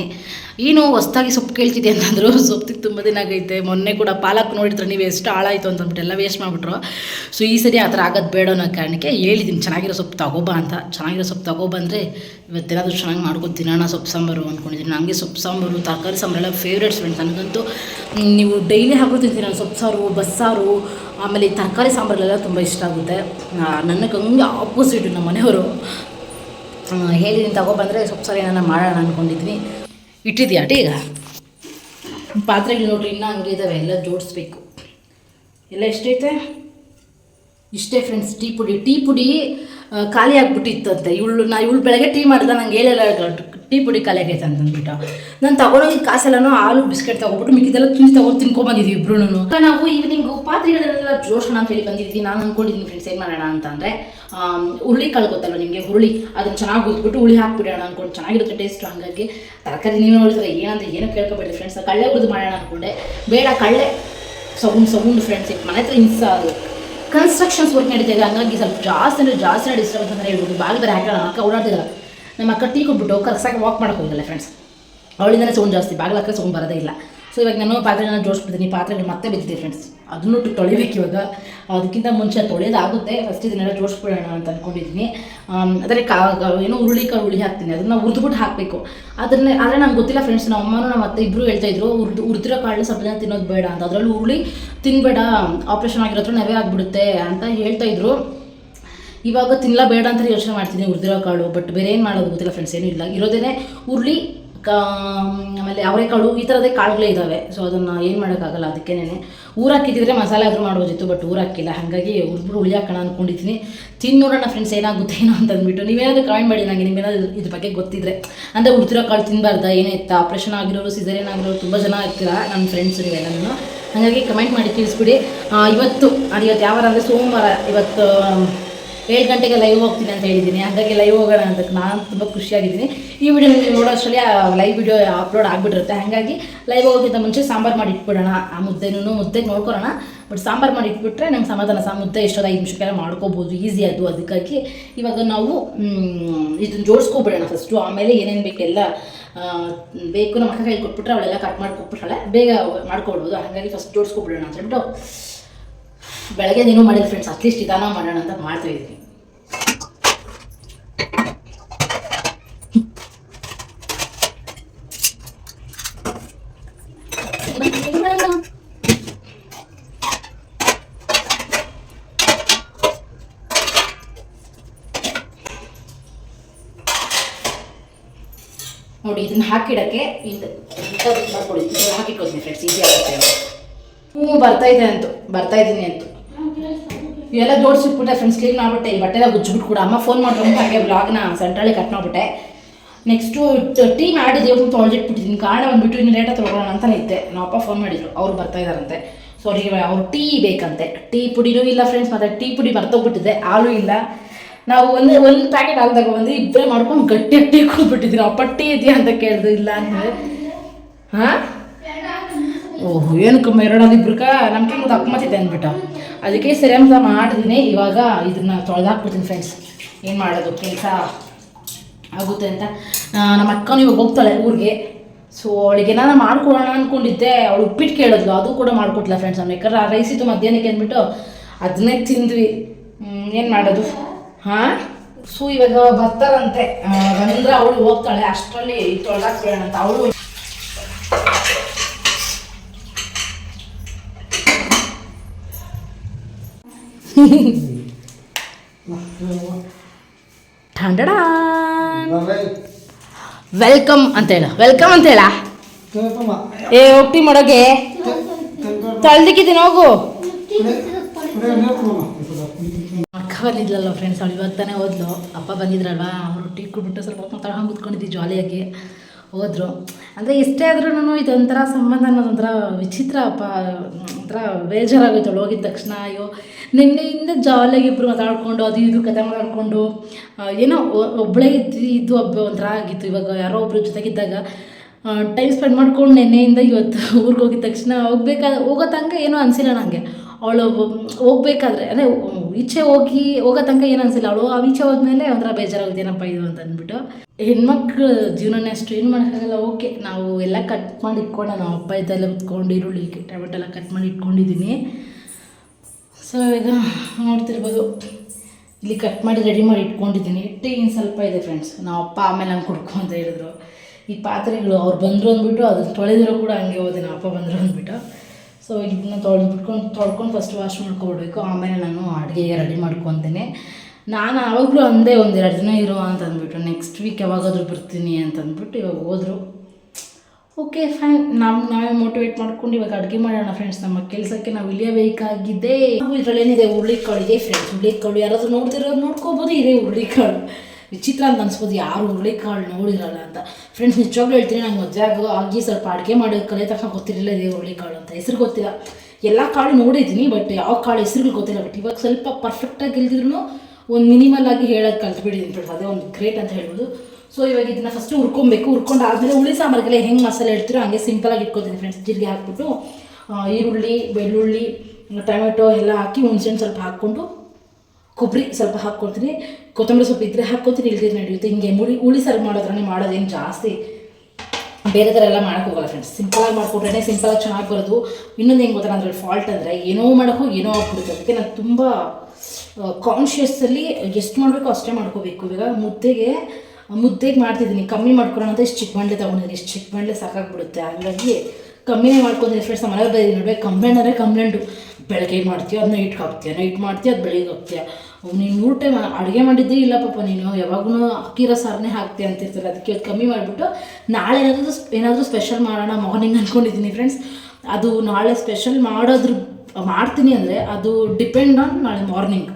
ಏನು ಹೊಸ್ದಾಗಿ ಸೊಪ್ಪು ಕೇಳ್ತಿದ್ದೆ ಅಂತಂದ್ರು, ಸೊಪ್ಪಿಗೆ ತುಂಬ ದಿನ ಆಗೈತೆ. ಮೊನ್ನೆ ಕೂಡ ಪಾಲಕ್ ನೋಡಿದ್ರೆ ನೀವು ಎಷ್ಟು ಹಾಳಾಯಿತು ಅಂತ ಅಂದ್ಬಿಟ್ಟು ಎಲ್ಲ ವೇಸ್ಟ್ ಮಾಡಿಬಿಟ್ರು. ಸೊ ಈ ಸರಿ ಆ ಥರ ಆಗೋದು ಬೇಡ ಅನ್ನೋ ಕಾರಣಕ್ಕೆ ಹೇಳಿದ್ದೀನಿ, ಚೆನ್ನಾಗಿರೋ ಸೊಪ್ಪು ತಗೋಬಾ ಅಂತ. ಚೆನ್ನಾಗಿರೋ ಸೊಪ್ಪು ತಗೊಬಂದರೆ ಇವತ್ತೇನಾದರೂ ಚೆನ್ನಾಗಿ ಮಾಡ್ಕೊಂಡು ತಿನ್ನೋಣ ಸೊಪ್ಪು ಸಾಂಬಾರು ಅಂದ್ಕೊಂಡಿದ್ದೀನಿ ನನಗೆ ಸೊಪ್ಪು ಸಾಂಬಾರು, ತರಕಾರಿ ಸಾಂಬಾರೆಲ್ಲ ಫೇವ್ರೇಟ್ಸ್ ಫ್ರೆಂಡ್ಸ್ ನನಗಂತೂ ನೀವು ಡೈಲಿ ಹಾಕೋ ತಿಂತೀನಿ ನಾನು ಸೊಪ್ಪು ಸಾರು, ಬಸ್ಸಾರು ಆಮೇಲೆ ಈ ತರಕಾರಿ ಸಾಂಬಾರ್ಗಳೆಲ್ಲ ತುಂಬ ಇಷ್ಟ ಆಗುತ್ತೆ. ನನಗೆ ಹಂಗೆ ಆಪೋಸಿಟ್ ನಮ್ಮ ಮನೆಯವರು ಹೇಳಿದ್ದೀನಿ ತಗೊಬಂದರೆ ಸ್ವಲ್ಪ ಸರಿ ಏನಾರ ಮಾಡೋಣ ಅಂದ್ಕೊಂಡಿದ್ವಿ ಇಟ್ಟಿದ್ಯಾ ಟೀ ಈಗ? ಪಾತ್ರೆಗಳು ನೋಡ್ರಿ, ಇನ್ನೂ ಹಂಗೆ ಇದ್ದಾವೆ ಎಲ್ಲ ಜೋಡಿಸ್ಬೇಕು. ಎಲ್ಲ ಎಷ್ಟೈತೆ? ಇಷ್ಟೇ ಫ್ರೆಂಡ್ಸ್ ಟೀ ಪುಡಿ. ಟೀ ಪುಡಿ ಖಾಲಿ ಆಗಿಬಿಟ್ಟಿತ್ತಂತೆ. ಇವಳು, ನಾ ಇವಳು ಬೆಳಗ್ಗೆ ಟೀ ಮಾಡಿದ, ನಂಗೆ ಹೇಳಿಲ್ಲ ಟೀ ಪುಡಿ ಖಾಲಿ ಅಂತಂದ್ಬಿಟ್ಟು ನಾನು ತಗೊಂಡೋಗಿ ಕಾಸೆಲ್ಲನೂ ಹಾಲು, ಬಿಸ್ಕೆಟ್ ತಗೊಬಿಟ್ಟು ಮಿಕ್ಕಿದೆಲ್ಲ ತಿಂದು ತಗೊಂಡು ತಿನ್ಕೊಂಬಂದಿದ್ವಿ ಇಬ್ರು ನಾವು ಈವ್ನಿಂಗು ಪಾತ್ರೆಗಳೆಲ್ಲ ಜೋಡಿಸೋಣ ಅಂತ ಹೇಳಿ ಬಂದಿದ್ವಿ. ನಾನು ಅಂದ್ಕೊಂಡಿದ್ದೀನಿ ಫ್ರೆಂಡ್ಸ್ ಏನು ಮಾಡೋಣ ಅಂತಂದರೆ ಹುರುಳಿ ಕಾಳು ಗೊತ್ತಲ್ಲ ನಿಮಗೆ? ಹುರುಳಿ. ಅದನ್ನು ಚೆನ್ನಾಗಿ ಹುರಿದ್ಬಿಟ್ಟು ಹುಳಿ ಹಾಕ್ಬಿಡೋಣ ಅಂದ್ಕೊಂಡು ಚೆನ್ನಾಗಿರುತ್ತೆ ಟೇಸ್ಟ್ ಹಂಗಾಗಿ. ತರಕಾರಿ ನೀವು ನೋಡಿದ್ರೆ ಏನಂತ ಏನೋ ಕೇಳ್ಕೊಬೇಡಿ ಫ್ರೆಂಡ್ಸ್ ಕಳ್ಳೆ ಹುರಿದು ಮಾಡೋಣ ಅಂದ್ಕೊಂಡೆ ಬೇಡ, ಕಳ್ಳೆ. ಸೌಂಡ್ ಸೌಂಡ್ ಫ್ರೆಂಡ್ಸ್ ಇಟ್ಟು ಮನೆ ಹತ್ರ ಇನ್ಸ ಅದು. ಕನ್ಸ್ಟ್ರಕ್ಷನ್ಸ್ ವರ್ಕ್ ನಡೀತಿದೆ ಹಂಗಾಗಿ ಸ್ವಲ್ಪ ಜಾಸ್ತಿ ಅಂದರೆ ಜಾಸ್ತಿ ಡಿಸ್ಟರ್ಬೆನ್ಸ್ ಅಂತ ಹೇಳ್ಬೋದು ಬಾಗಿದ್ರೆ ಹಾಕೋಣ ಅಕ್ಕ ಓಡಾಡ್ತಿಲ್ಲ ನಮ್ಮ ಅಕ್ಕ ಟೀ ಕೊಟ್ಬಿಟ್ಟು ಕರ್ಸಾಗಿ ವಾಕ್ ಮಾಡೋಕೆ ಹೋಗಲ್ಲ ಫ್ರೆಂಡ್ಸ್ ಅವಳಿಂದನೇ ಸೌಂಡ್ ಜಾಸ್ತಿ, ಬಾಗಿಲು ಹಾಕಿ ಸೌಂಡ್ ಬರೋದೇ ಇಲ್ಲ. ಸೊ ಇವಾಗ ನಾನು ಪಾತ್ರೆಗಳನ್ನ ಜೋಡಿಸ್ಬಿಡ್ತೀನಿ ಪಾತ್ರೆಗಳು ಮತ್ತೆ ಬಿದ್ದಿದೆ ಫ್ರೆಂಡ್ಸ್ ಅದನ್ನು ತೊಳಿಬೇಕು ಇವಾಗ. ಅದಕ್ಕಿಂತ ಮುಂಚೆ ತೊಳೆಯೋದಾಗುತ್ತೆ ಫಸ್ಟ್ ಇದನ್ನೆಲ್ಲ ಜೋಡಿಸ್ಬಿಡೋಣ ಅಂತ ಅಂದ್ಕೊಂಡಿದ್ದೀನಿ ಆದರೆ ಕಾ ಏನೋ ಹುರುಳಿ ಕಾಳು ಹುಳಿ ಹಾಕ್ತೀನಿ. ಅದನ್ನು ಹುರಿದ್ಬಿಟ್ಟು ಹಾಕಬೇಕು. ಅದನ್ನೇ, ಆದರೆ ನಂಗೆ ಗೊತ್ತಿಲ್ಲ ಫ್ರೆಂಡ್ಸ್ ನಮ್ಮ ಅಮ್ಮನೂ ನಮ್ಮ ಅತ್ತೆ ಇಬ್ಬರು ಹೇಳ್ತಾ ಇದ್ರು ಉರ್ದು ಉರಿದಿರೋ ಕಾಳನ್ನ ಸ್ವಲ್ಪ ಜನ ತಿನ್ನೋದು ಬೇಡ ಅಂತ. ಅದರಲ್ಲೂ ಉರುಳಿ ತಿನ್ನಬೇಡ ಆಪ್ರೇಷನ್ ಆಗಿರೋ ನವೇ ಆಗಿಬಿಡುತ್ತೆ ಅಂತ ಹೇಳ್ತಾ ಇದ್ರು. ಇವಾಗ ತಿನ್ನಲ ಬೇಡ ಅಂತ ಯೋಚನೆ ಮಾಡ್ತೀನಿ, ಹುರಿದಿರೋ ಕಾಳು ಬಟ್ ಬೇರೆ ಏನು ಮಾಡೋದು ಗೊತ್ತಿಲ್ಲ ಫ್ರೆಂಡ್ಸ್ ಏನೂ ಇಲ್ಲ. ಇರೋದೇನೆ ಹುರುಳಿ ಕಾ, ಆಮೇಲೆ ಅವರೆಕಾಳು, ಈ ಥರದೇ ಕಾಳುಗಳೇ ಇದ್ದಾವೆ ಸೊ ಅದನ್ನು ಏನು ಮಾಡೋಕ್ಕಾಗಲ್ಲ ಅದಕ್ಕೇನೆ ಊರು ಹಾಕಿದ್ರೆ ಮಸಾಲೆ ಆದರೂ ಮಾಡ್ಬೋದಿತ್ತು ಬಟ್ ಊರು ಹಾಕಿಲ್ಲ. ಹಾಗಾಗಿ ಹುರಿದ್ಬಿಟ್ಟು ಉಳಿ ಹಾಕೋಣ ಅಂದ್ಕೊಂಡಿದ್ದೀನಿ ತಿಂದು ನೋಡೋಣ ಫ್ರೆಂಡ್ಸ್ ಏನಾಗುತ್ತೆ, ಏನೋ ಅಂತ ಅಂದ್ಬಿಟ್ಟು. ನೀವೇನಾದರೂ ಕಾಮೆಂಟ್ ಮಾಡಿ ನನಗೆ ನಿಮ್ಗೇನಾದ್ರು ಇದ್ರ ಬಗ್ಗೆ ಗೊತ್ತಿದ್ರೆ. ಅಂದರೆ ಉಳಿದಿರೋ ಕಾಳು ತಿನ್ನಬಾರ್ದ ಏನೇ ಇತ್ತ ಆಪ್ರೇಷನ್ ಆಗಿರೋರು ಸಿಸರೇನ್ ಆಗಿರೋರು ತುಂಬ ಜನ ಇರ್ತೀರ ನನ್ನ ಫ್ರೆಂಡ್ಸ್ ನೀವೆಲ್ಲನೂ. ಹಾಗಾಗಿ ಕಮೆಂಟ್ ಮಾಡಿ ತಿಳಿಸ್ಬಿಡಿ. ಇವತ್ತು, ಅದು ಇವತ್ತು ಯಾವಾರ ಅಂದರೆ ಸೋಮವಾರ, ಇವತ್ತು ಏಳು ಗಂಟೆಗೆ ಲೈವ್ ಹೋಗ್ತೀನಿ ಅಂತ ಹೇಳಿದ್ದೀನಿ. ಹಾಗಾಗಿ ಲೈವ್ ಹೋಗೋಣ ಅಂತ ನಾನು ತುಂಬ ಖುಷಿಯಾಗಿದ್ದೀನಿ. ಈ ವಿಡಿಯೋ ನೀವು ನೋಡೋಷ್ಟರಲ್ಲಿ ಆ ಲೈವ್ ವಿಡಿಯೋ ಅಪ್ಲೋಡ್ ಆಗಿಬಿಟ್ಟಿರುತ್ತೆ. ಹಾಗಾಗಿ ಲೈವ್ ಹೋಗೋಕ್ಕಿಂತ ಮುಂಚೆ ಸಾಂಬಾರು ಮಾಡಿ ಇಟ್ಬಿಡೋಣ. ಆ ಮುದ್ದೆನೂ ಮುದ್ದೆಗೆ ನೋಡ್ಕೊಳೋಣ ಬಟ್ ಸಾಂಬಾರು ಮಾಡಿ ಇಟ್ಬಿಟ್ರೆ ನಂಗೆ ಸಮಾಧಾನ. ಸಾ ಮುದ್ದೆ ಎಷ್ಟೊಂದು ಐದು ನಿಮಿಷಕ್ಕೆಲ್ಲ ಮಾಡ್ಕೋಬೋದು. ಈಸಿ ಅದು. ಅದಕ್ಕಾಗಿ ಇವಾಗ ನಾವು ಇದನ್ನು ಜೋಡಿಸ್ಕೊಬಿಡೋಣ ಫಸ್ಟು ಆಮೇಲೆ ಏನೇನು ಬೇಕೆಲ್ಲ ಬೇಕು ನಮ್ಮ ಅಕ್ಕ ಕೊಟ್ಬಿಟ್ರೆ ಅವಳೆಲ್ಲ ಕಟ್ ಮಾಡಿ ಕೊಟ್ಬಿಟ್ರಳೆ ಬೇಗ ಮಾಡ್ಕೊಳ್ಬೋದು ಹಾಗಾಗಿ ಫಸ್ಟ್ ಜೋಡಿಸ್ಕೊಬಿಡೋಣ ಅಂತ ಹೇಳ್ಬಿಟ್ಟು ಬೆಳಗ್ಗೆ ನೀನು ಮಾಡಿದ ಫ್ರೆಂಡ್ಸ್ ಅಟ್ಲೀಸ್ಟ್ ಇದಾನ ಮಾಡೋಣ ಅಂತ ಮಾಡ್ತಾ ಇದ್ದೀನಿ. ನೋಡಿ, ಇದನ್ನ ಹಾಕಿಡಕ್ಕೆ ಇದು ಇದು ಹಾಕಿಟ್ಕೊಳ್ತೀನಿ ಫ್ರೆಂಡ್ಸ್ ಈಸಿ ಆಗುತ್ತೆ ಹ್ಞೂ ಬರ್ತಾ ಇದೆ ಅಂತು ಬರ್ತಾ ಇದ್ದೀನಿ ಅಂತು. ಇವೆಲ್ಲ ಜೋಡಿಸಿಟ್ಬಿಟ್ಟೆ ಫ್ರೆಂಡ್ಸ್ ಕ್ಲೀನ್ ಮಾಡಿಬಿಟ್ಟೆ. ಈ ಬಟ್ಟೆಲ್ಲ ಉಜ್ಜಿಬಿಟ್ಟು ಕೂಡ ಅಮ್ಮ ಫೋನ್ ಮಾಡ್ಕೊಂಡು ಹಾಗೆ ಬ್ಲಾಗ್ನ ಸೆಂಟ್ರಲ್ಲಿ ಕಟ್ ನೆಕ್ಸ್ಟು ಟೀ ಮಾಡಿದ್ದೀವಿ ತೊಳೆದಿಟ್ಬಿಟ್ಟಿದ್ದೀನಿ ಕಾರಣ ಬಂದ್ಬಿಟ್ಟು ಇನ್ನು ಲೇಟಾಗಿ ತೊಗೊಳ್ಳೋಣ ಅಂತ ಇದ್ದೆ. ನಮ್ಮ ಅಪ್ಪ ಫೋನ್ ಮಾಡಿದ್ರು. ಅವ್ರು ಬರ್ತಾ ಇದ್ದಾರಂತೆ ಅವರಿಗೆ ಅವ್ರು ಟೀ ಬೇಕಂತೆ. ಟೀ ಪುಡಿನೂ ಇಲ್ಲ ಫ್ರೆಂಡ್ಸ್ ಮತ್ತೆ ಟೀ ಪುಡಿ ಮರ್ತೋಗ್ಬಿಟ್ಟಿದೆ. ಹಾಲು ಇಲ್ಲ. ನಾವು ಒಂದು ಒಂದು ಪ್ಯಾಕೆಟ್ ಹಾಲು ತಗೊಬಂದು ಇಬ್ಬರೇ ಮಾಡ್ಕೊಂಡು ಗಟ್ಟಿಯಾಗಿ ಟೀ ಕುಡ್ಬಿಟ್ಟಿದ್ದೀನಿ ಅಪ್ಪ ಟೀ ಇದೆಯಾ ಅಂತ ಕೇಳಿದ್ರು. ಇಲ್ಲ ಅಂದರೆ ಹಾಂ? ಓಹ್ ಏನಕ್ಕೆ ಎರಡು ಇಬ್ರಕ? ನಮ್ಗೆ ಒಂದು ಅಕ್ಕಮತ್ತಿದೆ ಅಂದ್ಬಿಟ್ಟು. ಅದಕ್ಕೆ ಸರಿ ಅಂತ ಮಾಡಿದ್ದೀನಿ ಇವಾಗ ಇದನ್ನ ತೊಳೆದಾಕ್ಬಿಡ್ತೀನಿ ಫ್ರೆಂಡ್ಸ್ ಏನು ಮಾಡೋದು, ಕೆಲಸ ಆಗುತ್ತೆ ಅಂತ. ನಮ್ಮ ಅಕ್ಕನ ಇವಾಗ ಹೋಗ್ತಾಳೆ ಊರಿಗೆ. ಸೊ ಅವಳಿಗೆ ನಾನು ಮಾಡ್ಕೊಡೋಣ ಅಂದ್ಕೊಂಡಿದ್ದೆ ಅವಳು ಉಪ್ಪಿಟ್ಟು ಕೇಳಿದ್ಲು. ಅದು ಕೂಡ ಮಾಡ್ಕೊಟ್ಲ ಫ್ರೆಂಡ್ಸ್ ನಾನು ಆ ರೈಸ್ ಇತ್ತು ಮಧ್ಯಾಹ್ನಕ್ಕೆ ಅಂದ್ಬಿಟ್ಟು ಅದನ್ನೇ ತಿಂದ್ವಿ. ಏನು ಮಾಡೋದು? ಹಾಂ? ಸೊ ಇವಾಗ ಬರ್ತಾರಂತೆ ಬಂದ್ರೆ ಅವಳು ಹೋಗ್ತಾಳೆ. ಅಷ್ಟರಲ್ಲಿ ತೊಳೆದಾಕ್ಬೇಡ ಅಂತ. ಅವಳು ವೆಲ್ಕಮ್ ಅಂತ ಹೇಳ. ವೆಲ್ಕಮ್ ಅಂತ ಹೇಳ. ಏ ಹೋಗ್ತಿ ಮಾಡೋಗೆ ತಳ್ದಿಕ್ಕಿದ್ದೀನಿ ಹೋಗು. ಅಕ್ಕ ಬಂದಿದ್ಲಲ್ಲ ಫ್ರೆಂಡ್ಸ್ ಅವಳು ಇವಾಗ ತಾನೇ ಹೋದ್ಲು. ಅಪ್ಪ ಬಂದಿದ್ರಲ್ವಾ? ಅವರು ಟೀ ಕುಡ್ಬಿಟ್ಟು ಸ್ವಲ್ಪ ಹೊತ್ತು ಕುತ್ಕೊಂಡಿದ್ದೀವಿ ಕೂತ್ಕೊಂಡಿದ್ವಿ ಜಾಲಿಯಾಗಿ ಹೋದ್ರು. ಅಂದರೆ ಎಷ್ಟೇ ಆದ್ರೂ ಇದೊಂಥರ ಸಂಬಂಧ ಅನ್ನೋದೊಂಥರ ವಿಚಿತ್ರ ಅಪ್ಪ ಒಂಥರ ಬೇಜಾರಾಗುತ್ತೆ ಅವಳು ಹೋಗಿದ ತಕ್ಷಣ ಅಯ್ಯೋ ನಿನ್ನೆಯಿಂದ ಜಾಲಿಯಾಗಿ ಇಬ್ಬರು ಮಾತಾಡ್ಕೊಂಡು, ಅದು ಇದು ಕತೆ ಮಾತಾಡ್ಕೊಂಡು ಏನೋ ಒಬ್ಬಳೇ ಇದ್ದು ಇದು ಒಬ್ಬ ಒಂಥರ ಆಗಿತ್ತು. ಇವಾಗ ಯಾರೋ ಒಬ್ಬರು ಜೊತೆಗಿದ್ದಾಗ ಟೈಮ್ ಸ್ಪೆಂಡ್ ಮಾಡ್ಕೊಂಡು ನೆನ್ನೆಯಿಂದ ಇವತ್ತು ಊರಿಗೆ ಹೋಗಿದ ತಕ್ಷಣ ಹೋಗ್ಬೇಕಾದ, ಹೋಗೋ ತನಕ ಏನೂ ಅನಿಸಿಲ್ಲ ನನಗೆ ಅವಳು ಹೋಗ್ಬೇಕಾದ್ರೆ, ಅಂದರೆ ಈಚೆ ಹೋಗಿ ಹೋಗೋ ತನಕ ಏನು ಅನಿಸಿಲ್ಲ. ಅವಳು ಆ ಈಚೆ ಹೋದ್ಮೇಲೆ ಒಂಥರ ಬೇಜಾರಾಗುತ್ತೇನಪ್ಪ ಇದು ಅಂತ ಅಂದ್ಬಿಟ್ಟು. ಹೆಣ್ಮಕ್ಳು ಜೀವನನೇ ಅಷ್ಟು ಏನು ಮಾಡೋಕ್ಕಾಗಲ್ಲ. ಓಕೆ, ನಾವು ಎಲ್ಲ ಕಟ್ ಮಾಡಿ ಇಟ್ಕೊಂಡು ನಾವು ಹಬ್ಬ ಇದೆಲ್ಲ ಉತ್ಕೊಂಡು ಈರುಳ್ಳಿ ಟೊಮೆಟೊ ಎಲ್ಲ ಕಟ್ ಮಾಡಿ ಇಟ್ಕೊಂಡಿದ್ದೀನಿ. ಸೊ ಇದು ನೋಡ್ತಿರ್ಬೋದು. ಇಲ್ಲಿ ಕಟ್ ಮಾಡಿ ರೆಡಿ ಮಾಡಿ ಇಟ್ಕೊಂಡಿದ್ದೀನಿ. ಹಿಟ್ಟು ಇನ್ನು ಸ್ವಲ್ಪ ಇದೆ ಫ್ರೆಂಡ್ಸ್ ನಾವು ಅಪ್ಪ ಆಮೇಲೆ ಹಂಗೆ ಕುಡ್ಕೊ ಅಂತ ಹೇಳಿದ್ರು. ಈ ಪಾತ್ರೆಗಳು ಅವ್ರು ಬಂದರು ಅಂದ್ಬಿಟ್ಟು ಅದನ್ನು ತೊಳೆದಿರೋ ಕೂಡ ಹಂಗೆ ಹೋದೆ. ನಮ್ಮ ಅಪ್ಪ ಬಂದರು ಅಂದ್ಬಿಟ್ಟು. ಸೊ ಇದನ್ನ ತೊಳೆದು ಬಿಟ್ಕೊಂಡು, ತೊಳ್ಕೊಂಡು ಫಸ್ಟ್ ವಾಶ್ ಮಾಡ್ಕೊಬಿಡ್ಬೇಕು ಆಮೇಲೆ ನಾನು ಅಡುಗೆಗೆ ರೆಡಿ ಮಾಡ್ಕೊತೀನಿ. ನಾನು ಆವಾಗಲೂ ಅಂದೆ ಒಂದೆರಡು ದಿನ ಇರೋ ಅಂತ ಅಂದ್ಬಿಟ್ಟು. ನೆಕ್ಸ್ಟ್ ವೀಕ್ ಯಾವಾಗಾದರೂ ಬರ್ತೀನಿ ಅಂತ ಅಂದ್ಬಿಟ್ಟು ಇವಾಗ ಹೋದರು. ಓಕೆ ಫೈನ್ ನಾವು, ನಾವೇ ಮೋಟಿವೇಟ್ ಮಾಡ್ಕೊಂಡು ಇವಾಗ ಅಡುಗೆ ಮಾಡೋಣ ಫ್ರೆಂಡ್ಸ್ ನಮ್ಮ ಕೆಲಸಕ್ಕೆ ನಾವು ಇಳಿಯಬೇಕಾಗಿದೆ. ಇದರಲ್ಲಿ ಏನಿದೆ ಹುರುಳಿಕಾಳು ಇದೆ ಫ್ರೆಂಡ್ಸ್ ಹುರುಳಿಕಾಳು ಯಾರಾದರೂ ನೋಡ್ತಿರೋದು ನೋಡ್ಕೋಬೋದು. ಇದೇ ಹುರುಳಿಕಾಳು. ವಿಚಿತ್ರ ಅಂತ ಅನ್ಸ್ಬೋದು. ಯಾರು ಹುರುಳಿಕಾಳು ನೋಡಿರಲ್ಲ ಅಂತ. ಫ್ರೆಂಡ್ಸ್ ನಿಜವಾಗ್ಲೂ ಹೇಳ್ತೀನಿ, ನಂಗೆ ಮದುವೆ ಆಗೋ ಸ್ವಲ್ಪ ಅಡುಗೆ ಮಾಡೋದು ಕಲೆ ತಕ್ಷಣ ಗೊತ್ತಿರಲಿಲ್ಲ ಇದೇ ಹುರುಳಿಕಾಳು ಅಂತ. ಹೆಸರು ಗೊತ್ತಿಲ್ಲ. ಎಲ್ಲ ಕಾಳು ನೋಡಿದ್ದೀನಿ ಬಟ್ ಯಾವ ಕಾಳು ಹೆಸರುಗಳು ಗೊತ್ತಿಲ್ಲ. ಬಟ್ ಇವಾಗ ಸ್ವಲ್ಪ ಪರ್ಫೆಕ್ಟಾಗಿ ಇಲ್ದಿದ್ರು ಒಂದು ಮಿನಿಮಲ್ ಆಗಿ ಹೇಳೋದು ಕಲ್ತ್ಬಿಟ್ಟಿದ್ದೀನಿ ಫ್ರೆಂಡ್ಸ್ ಅದೇ ಒಂದು ಗ್ರೇಟ್ ಅಂತ ಹೇಳ್ಬೋದು. ಸೊ ಇವಾಗ ಇದನ್ನ ಫಸ್ಟ್ ಹುರ್ಕೊಬೇಕು, ಹುರ್ಕೊಂಡು ಆದಮೇಲೆ ಹುಳಿ ಸಾಂಬಾರ್ಗೆಲ್ಲ ಹೆಂಗೆ ಮಸಾಲೆ ಇಡ್ತೀರೋ ಹಂಗೆ ಸಿಂಪಲಾಗಿ ಇಟ್ಕೊತೀನಿ ಫ್ರೆಂಡ್ಸ್ ಜೀರಿಗೆ ಹಾಕ್ಬಿಟ್ಟು ಈರುಳ್ಳಿ, ಬೆಳ್ಳುಳ್ಳಿ, ಟೊಮೆಟೊ ಎಲ್ಲ ಹಾಕಿ ಹುಣ್ಸೆಹಣ್ಣು ಸ್ವಲ್ಪ ಹಾಕ್ಕೊಂಡು ಕೊಬ್ಬರಿ ಸ್ವಲ್ಪ ಹಾಕ್ಕೊಳ್ತೀನಿ. ಕೊತ್ತಂಬರಿ ಸ್ವಲ್ಪ ಇದ್ದರೆ ಹಾಕ್ಕೊತೀನಿ ಇಲ್ದಿದ್ರೆ ನಡೆಯುತ್ತೆ. ಹಿಂಗೆ ಮುಳಿ, ಹುಳಿ ಸರ್ವ್ ಮಾಡೋದ್ರೇ ಮಾಡೋದೇನು ಜಾಸ್ತಿ. ಬೇರೆ ಥರ ಎಲ್ಲ ಮಾಡೋಕೆ ಹೋಗಲ್ಲ ಫ್ರೆಂಡ್ಸ್ ಸಿಂಪಲಾಗಿ ಮಾಡ್ಕೊಟ್ರೆ ಸಿಂಪಲಾಗಿ ಚೆನ್ನಾಗಿ ಬರೋದು. ಇನ್ನೊಂದು ಹೆಂಗೆ ಗೊತ್ತಲ್ಲ ಅದ್ರಲ್ಲಿ ಫಾಲ್ಟ್ ಅಂದರೆ ಏನೋ ಮಾಡೋಕ್ಕೂ ಏನೋ ಆಗ್ಬಿಡುತ್ತೆ. ಅದಕ್ಕೆ ನಾನು ತುಂಬ ಕಾನ್ಷಿಯಸ್ಸಲ್ಲಿ ಎಷ್ಟು ಮಾಡಬೇಕು ಅಷ್ಟೇ ಮಾಡ್ಕೋಬೇಕು. ಇವಾಗ ಮುದ್ದೆಗೆ ಮುದ್ದೆಗೆ ಮಾಡ್ತಿದ್ದೀನಿ. ಕಮ್ಮಿ ಮಾಡ್ಕೊಳ್ಳೋಣ ಅಂತ ಇಷ್ಟು ಚಿಕ್ಕ ಬಂಡ್ಲೆ ತೊಗೊಂಡಿದ್ದೀನಿ. ಇಷ್ಟು ಚಿಕ್ಕ ಬಂಡ್ಲೆ ಸಾಕಾಗ್ಬಿಡುತ್ತೆ. ಹಾಗಾಗಿ ಕಮ್ಮಿನೇ ಮಾಡ್ಕೊಂಡಿದ್ದೀನಿ ಫ್ರೆಂಡ್ಸ್ ಮನೆಯವ್ರು ಬೈದಿ ನೋಡಿ ಕಂಪ್ಲೇಂಟ್ ಅಂದರೆ ಕಂಪ್ಲೇಂಟು ಬೆಳಗ್ಗೆ ಮಾಡ್ತೀಯ ಅದನ್ನ ಇಟ್ಕೊ ಹಾಕ್ತೀಯ ನೈಟ್ ಮಾಡ್ತೀಯ ಅದು ಬೆಳಿಗ್ಗೆ ಹಾಕ್ತೀಯ. ನೀನು ಮೂರು ಟೈಮ್ ಅಡುಗೆ ಮಾಡಿದ್ದೇ ಇಲ್ಲ ಪಾಪ ನೀನು. ಯಾವಾಗೂ ಅಕ್ಕಿರೋ ಸಾರನ್ನೇ ಹಾಕ್ತೀಯ ಅಂತಿರ್ತಾರೆ. ಅದಕ್ಕೆ ಅದು ಕಮ್ಮಿ ಮಾಡಿಬಿಟ್ಟು ನಾಳೆ ಏನಾದರೂ ಏನಾದರೂ ಸ್ಪೆಷಲ್ ಮಾಡೋಣ ಮಾರ್ನಿಂಗ್ ಅಂದ್ಕೊಂಡಿದ್ದೀನಿ ಫ್ರೆಂಡ್ಸ್ ಅದು ನಾಳೆ ಸ್ಪೆಷಲ್ ಮಾಡೋದ್ರ, ಮಾಡ್ತೀನಿ ಅಂದರೆ ಅದು ಡಿಪೆಂಡ್ ಆನ್ ನಾಳೆ ಮಾರ್ನಿಂಗ್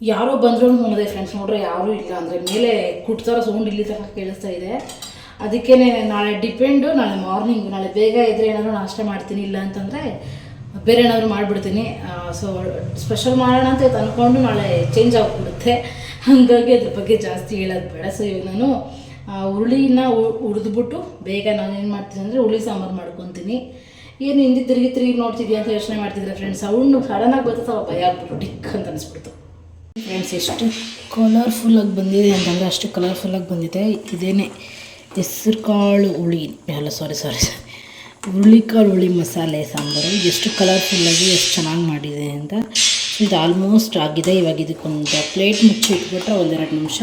ಯಾರೋ ಬಂದ್ರು ನೋಡಿದೆ ಫ್ರೆಂಡ್ಸ್ ನೋಡ್ರೆ ಯಾರೂ ಇಲ್ಲ. ಅಂದರೆ ಮೇಲೆ ಕುಟ್ತಾರೋ ಸೌಂಡ್ ಇಲ್ಲಿ ತನಕ ಕೇಳಿಸ್ತಾ ಇದೆ. ಅದಕ್ಕೇ ನಾಳೆ ಡಿಪೆಂಡು ನಾಳೆ ಮಾರ್ನಿಂಗ್ ನಾಳೆ ಬೇಗ ಇದ್ರೆ ಏನಾದರೂ ನಾಷ್ಟ ಮಾಡ್ತೀನಿ, ಇಲ್ಲ ಅಂತಂದರೆ ಬೇರೆ ಏನಾದರೂ ಮಾಡಿಬಿಡ್ತೀನಿ. ಸೊ ಸ್ಪೆಷಲ್ ಮಾಡೋಣ ಅಂತ ಅಂದ್ಕೊಂಡು ನಾಳೆ ಚೇಂಜ್ ಆಗಿಬಿಡುತ್ತೆ. ಹಾಗಾಗಿ ಅದ್ರ ಬಗ್ಗೆ ಜಾಸ್ತಿ ಹೇಳೋದು ಬೇಡ. ಸೊ ಇವಾಗ ನಾನು ಹುರುಳಿನ ಉಡಿದ್ಬಿಟ್ಟು ಬೇಗ ನಾನು ಏನು ಮಾಡ್ತೀನಿ ಅಂದರೆ ಹುಳಿ ಸಾಂಬಾರು ಮಾಡ್ಕೊತೀನಿ. ಏನು ಹಿಂದೆ ತಿರುಗಿ ತಿರುಗಿ ನೋಡ್ತಿದ್ಯಾ ಅಂತ ಯೋಚನೆ ಮಾಡ್ತಿದ್ರೆ ಫ್ರೆಂಡ್ಸ್ ಸೌಂಡ್ ಸಡನ್ನಾಗಿ ಸ್ವಲ್ಪ ಭಯ ಆಗ್ಬಿಟ್ಟು ಡಿಕ್ ಅಂತ ಅನಿಸ್ಬಿಡ್ತು. ಫ್ರೆಂಡ್ಸ್, ಎಷ್ಟು ಕಲರ್ಫುಲ್ಲಾಗಿ ಬಂದಿದೆ ಅಂತಂದರೆ ಅಷ್ಟು ಕಲರ್ಫುಲ್ಲಾಗಿ ಬಂದಿದೆ. ಇದೇನೆ ಹೆಸ್ರು ಕಾಳು ಹುಳಿ. ಅಲ್ಲ ಸಾರಿ ಸಾರಿ ಹುರುಳಿಕಾಳು ಹುಳಿ ಮಸಾಲೆ ಸಾಂಬಾರು. ಎಷ್ಟು ಕಲರ್ಫುಲ್ಲಾಗಿ ಎಷ್ಟು ಚೆನ್ನಾಗಿ ಮಾಡಿದೆ ಅಂತ ಇದು ಆಲ್ಮೋಸ್ಟ್ ಆಗಿದೆ. ಇವಾಗ ಇದಕ್ಕೊಂದು ಪ್ಲೇಟ್ ಮುಚ್ಚಿ ಇಟ್ಬಿಟ್ರೆ ಒಂದೆರಡು ನಿಮಿಷ.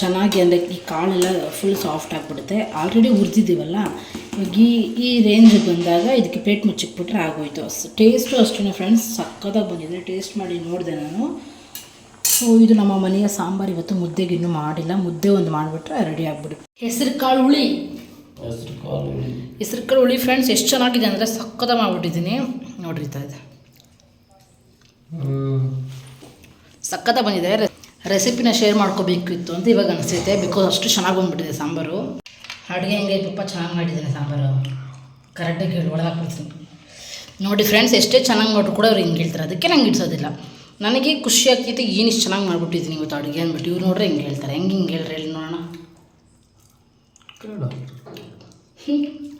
ಚೆನ್ನಾಗಿ ಅಂದರೆ ಈ ಕಾಳೆಲ್ಲ ಫುಲ್ ಸಾಫ್ಟ್ ಆಗಿಬಿಡುತ್ತೆ. ಆಲ್ರೆಡಿ ಹುರಿದಿದ್ದೀವಲ್ಲ ಇವಾಗ ಈ ಈ ರೇಂಜಿಗೆ ಬಂದಾಗ ಇದಕ್ಕೆ ಪ್ಲೇಟ್ ಮುಚ್ಚಿಟ್ಬಿಟ್ರೆ ಆಗೋಯ್ತು. ಟೇಸ್ಟು ಅಷ್ಟೇ ಫ್ರೆಂಡ್ಸ್ ಸಕ್ಕತ್ತಾಗಿ ಬಂದಿದೆ. ಟೇಸ್ಟ್ ಮಾಡಿ ನೋಡಿದೆ ನಾನು. ಸೊ ಇದು ನಮ್ಮ ಮನೆಯ ಸಾಂಬಾರು ಇವತ್ತು ಮುದ್ದೆಗೆ ಇನ್ನೂ ಮಾಡಿಲ್ಲ. ಮುದ್ದೆ ಒಂದು ಮಾಡಿಬಿಟ್ರೆ ರೆಡಿ ಆಗಿಬಿಡುತ್ತೆ. ಹೆಸರು ಕಾಳು ಹುಳಿ. ಹೆಸ್ರು ಕಾಳು ಹುಳಿ. ಹೆಸರು ಕಾಳು ಹುಳಿ ಫ್ರೆಂಡ್ಸ್ ಎಷ್ಟು ಚೆನ್ನಾಗಿದೆ ಅಂದರೆ ಸಕ್ಕದ ಮಾಡಿಬಿಟ್ಟಿದ್ದೀನಿ. ನೋಡ್ರಿ ಇದೆ ಸಕ್ಕದ ಬಂದಿದೆ. ರೆಸಿಪಿನ ಶೇರ್ ಮಾಡ್ಕೋಬೇಕಿತ್ತು ಅಂತ ಇವಾಗ ಅನಿಸುತ್ತೆ. ಬಿಕಾಸ್ ಅಷ್ಟು ಚೆನ್ನಾಗಿ ಬಂದ್ಬಿಟ್ಟಿದೆ ಸಾಂಬಾರು. ಅಡುಗೆ ಹೆಂಗೆ ತುಂಬ ಚೆನ್ನಾಗಿ ಮಾಡಿದ್ದೀನಿ ಸಾಂಬಾರು. ಕರೆಕ್ಟಾಗಿ ಹೇಳಿ ಒಳಗೆ ಹಾಕ್ಬಿಡ್ತೀನಿ. ನೋಡಿ ಫ್ರೆಂಡ್ಸ್ ಎಷ್ಟೇ ಚೆನ್ನಾಗಿ ಮಾಡಿದ್ರು ಕೂಡ ಅವ್ರು ಹಿಂಗೆ ಹೇಳ್ತಾರೆ. ಅದಕ್ಕೆ ನಂಗೆ ಇಡ್ಸೋದಿಲ್ಲ ನನಗೆ ಖುಷಿ ಆಗ್ತೈತೆ ಏನು ಇಷ್ಟು ಚೆನ್ನಾಗಿ ಮಾಡಿಬಿಟ್ಟಿದ್ದೀನಿ ಇವತ್ತು ಅಡುಗೆ ಅಂದ್ಬಿಟ್ಟು. ಇವ್ರು ನೋಡ್ರೆ ಹಿಂಗೆ ಹೇಳ್ತಾರೆ. ಹೆಂಗೆ ಹಿಂಗೆ ಹೇಳ್ರಿ ಹೇಳಿ ನೋಡೋಣ.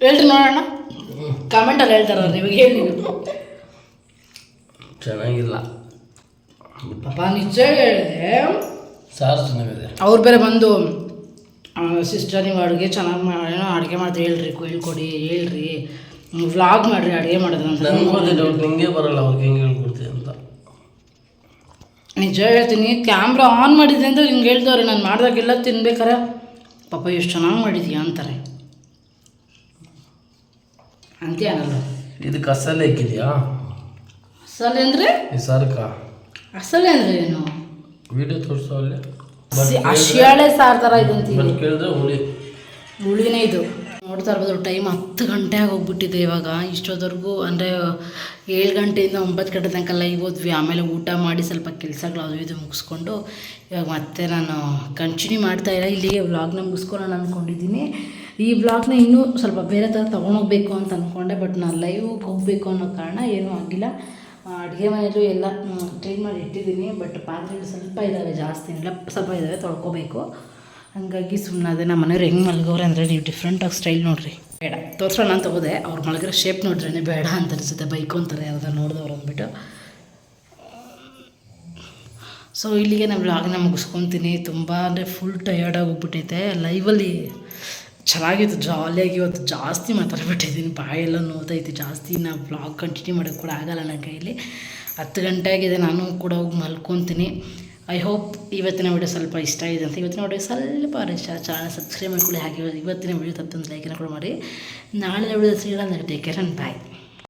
ಹೇಳ್ರಿ ನೋಡೋಣ. ಕಮೆಂಟಲ್ಲಿ ಹೇಳ್ತಾರೆ ಅವ್ರು ಇವಾಗ ಹೇಳಿ. ನೀವು ಚೆನ್ನಾಗಿಲ್ಲ. ಪಾಪ ನಿಜ ಹೇಳಿದೆ ಸಾರು ಚೆನ್ನಾಗಿದೆ. ಅವ್ರು ಬೇರೆ ಬಂದು ಸಿಸ್ಟರ್ ನೀವು ಅಡುಗೆ ಚೆನ್ನಾಗಿ ಮಾಡಿ ಅಡುಗೆ ಮಾಡಿದ್ರೆ ಹೇಳ್ರಿ ಹೇಳ್ಕೊಡಿ ಹೇಳ್ರಿ. ವ್ಲಾಗ್ ಮಾಡಿರಿ ಅಡುಗೆ ಮಾಡಿದ್ರೆ ನಿಂಗೆ ಬರಲ್ಲ ಅವ್ರಿಗೆ ಹೆಂಗೆ ಹೇಳ್ಕೊಡ್ತೀವಿ ಅಂತ. ನಿಜ ಹೇಳ್ತೀನಿ ಕ್ಯಾಮ್ರಾ ಆನ್ ಮಾಡಿದೆ ಅಂತ ಹಿಂಗೆ ಹೇಳ್ದವ್ರೆ ನಾನು ಮಾಡಿದಾಗೆಲ್ಲ ತಿನ್ಬೇಕಾರೆ ಪಾಪ ಎಷ್ಟು ಚೆನ್ನಾಗಿ ಮಾಡಿದ್ಯಾ ಅಂತಾರೆ. ಅಂತ ಏನಲ್ಲ ಇದಕ್ಕೆ ಅಸಲೆ ಇಕ್ಕಿದ್ಯಾ ಅಸಲೆ ಅಂದರೆ? ಸಾರಕ್ಕ? ಅಸಲೆ ಅಂದರೆ ಏನು? ವಿಡಿಯೋ ತೋರಿಸೋ ಅಲ್ಲಿ. ಅಶಿಯಾಳೆ ಸಾರು ಥರ ಇದಂತೀವಿ ಬಟ್ ಕೇಳಿದ್ರೆ ಹುಳಿ. ಹುಳಿನೇ ಇದು. ನೋಡ್ತಾ ಇರ್ಬೋದು ಟೈಮ್ ಹತ್ತು ಗಂಟೆ ಆಗೋಗ್ಬಿಟ್ಟಿದೆ ಇವಾಗ. ಇಷ್ಟೊತ್ತವರೆಗೂ ಅಂದರೆ ಏಳು ಗಂಟೆಯಿಂದ ಒಂಬತ್ತು ಗಂಟೆ ತನಕ ಲೈವ್ ಹೋದ್ವಿ ಆಮೇಲೆ ಊಟ ಮಾಡಿ ಸ್ವಲ್ಪ ಕೆಲಸಗಳು ಅದು ಇದು ಮುಗಿಸ್ಕೊಂಡು ಇವಾಗ ಮತ್ತೆ ನಾನು ಕಂಟಿನ್ಯೂ ಮಾಡ್ತಾ ಇಲ್ಲ ಇಲ್ಲಿಗೆ ವ್ಲಾಗ್ನ ಮುಗಿಸ್ಕೊಳ್ಳೋಣ ಅಂದ್ಕೊಂಡಿದ್ದೀನಿ ಈ ವ್ಲಾಗ್ನ ಇನ್ನೂ ಸ್ವಲ್ಪ ಬೇರೆ ಥರ ತೊಗೊಂಡೋಗ್ಬೇಕು ಅಂತ ಅಂದ್ಕೊಂಡೆ ಬಟ್ ನಾನು ಲೈವ್ಗೆ ಹೋಗಬೇಕು ಅನ್ನೋ ಕಾರಣ ಏನೂ ಆಗಿಲ್ಲ. ಅಡುಗೆ ಮನೆಯಲ್ಲೂ ಎಲ್ಲ ಕ್ಲೀನ್ ಮಾಡಿ ಇಟ್ಟಿದ್ದೀನಿ ಬಟ್ ಪಾತ್ರೆಗಳು ಸ್ವಲ್ಪ ಇದ್ದಾವೆ ಜಾಸ್ತಿ ಇಲ್ಲ ಸ್ವಲ್ಪ ಇದ್ದಾವೆ ತೊಳ್ಕೊಬೇಕು. ಹಂಗಾಗಿ ಸುಮ್ಮನೆ ಅದೇ ನಮ್ಮ ಮನೆಯವ್ರು ಹೆಂಗೆ ಮಲ್ಗೋರೆ ಅಂದರೆ ನೀವು ಡಿಫ್ರೆಂಟಾಗಿ ಸ್ಟೈಲ್ ನೋಡ್ರಿ. ಬೇಡ. ತೋರಿಸೋಣ ಅಂತ ಹೋದೆ ಅವ್ರು ಮಲಗಿರೋ ಶೇಪ್ ನೋಡ್ರೇ ಬೇಡ ಅಂತ ಅನಿಸುತ್ತೆ. ಬೈಕೊಂತಾರೆ ಯಾರ್ದಾರು ನೋಡಿದವ್ರು ಅಂದ್ಬಿಟ್ಟು. ಸೊ ಇಲ್ಲಿಗೆ ನಾನು ವ್ಲಾಗ್ನ ಮುಗಿಸ್ಕೊತೀನಿ. ತುಂಬ ಅಂದರೆ ಫುಲ್ ಟಯರ್ಡಾಗಿ ಹೋಗ್ಬಿಟ್ಟೈತೆ. ಲೈವಲ್ಲಿ ಚೆನ್ನಾಗಿತ್ತು. ಜಾಲಿಯಾಗಿ ಇವತ್ತು ಜಾಸ್ತಿ ಮಾತಾಡ್ಬಿಟ್ಟಿದ್ದೀನಿ ಬಾಯೆಲ್ಲ ನೋಡ್ತೈತಿ ಜಾಸ್ತಿ ನಾವು ಬ್ಲಾಗ್ ಕಂಟಿನ್ಯೂ ಮಾಡೋಕ್ಕೆ ಕೂಡ ಆಗಲ್ಲ ನನ್ನ ಕೈಯಲ್ಲಿ ಹತ್ತು ಗಂಟೆ ಆಗಿದೆ. ನಾನು ಕೂಡ ಹೋಗಿ ಮಲ್ಕೊತೀನಿ. ಐ ಹೋಪ್ ಇವತ್ತಿನ ವಿಡಿಯೋ ಸ್ವಲ್ಪ ಇಷ್ಟ ಆಗಿದೆ ಅಂತ. ಇವತ್ತಿನ ವಿಡಿಯೋ ಸ್ವಲ್ಪ ಚಾನಲ್ ಸಬ್ಸ್ಕ್ರೈಬ್ ಮಾಡ್ಕೊಳ್ಳಿ. ಹಾಗೆ ಇವತ್ತಿನ ವಿಡಿಯೋ ತಪ್ಪೊಂದು ಲೈಕನ್ನು ಕೂಡ ಮಾಡಿ. ನಾಳೆ ವಿಡಿಯೋ ಸಿಗೋಣ ಟೇಕ್ ಕೇರ್ ಆ್ಯಂಡ್ ಬಾಯ್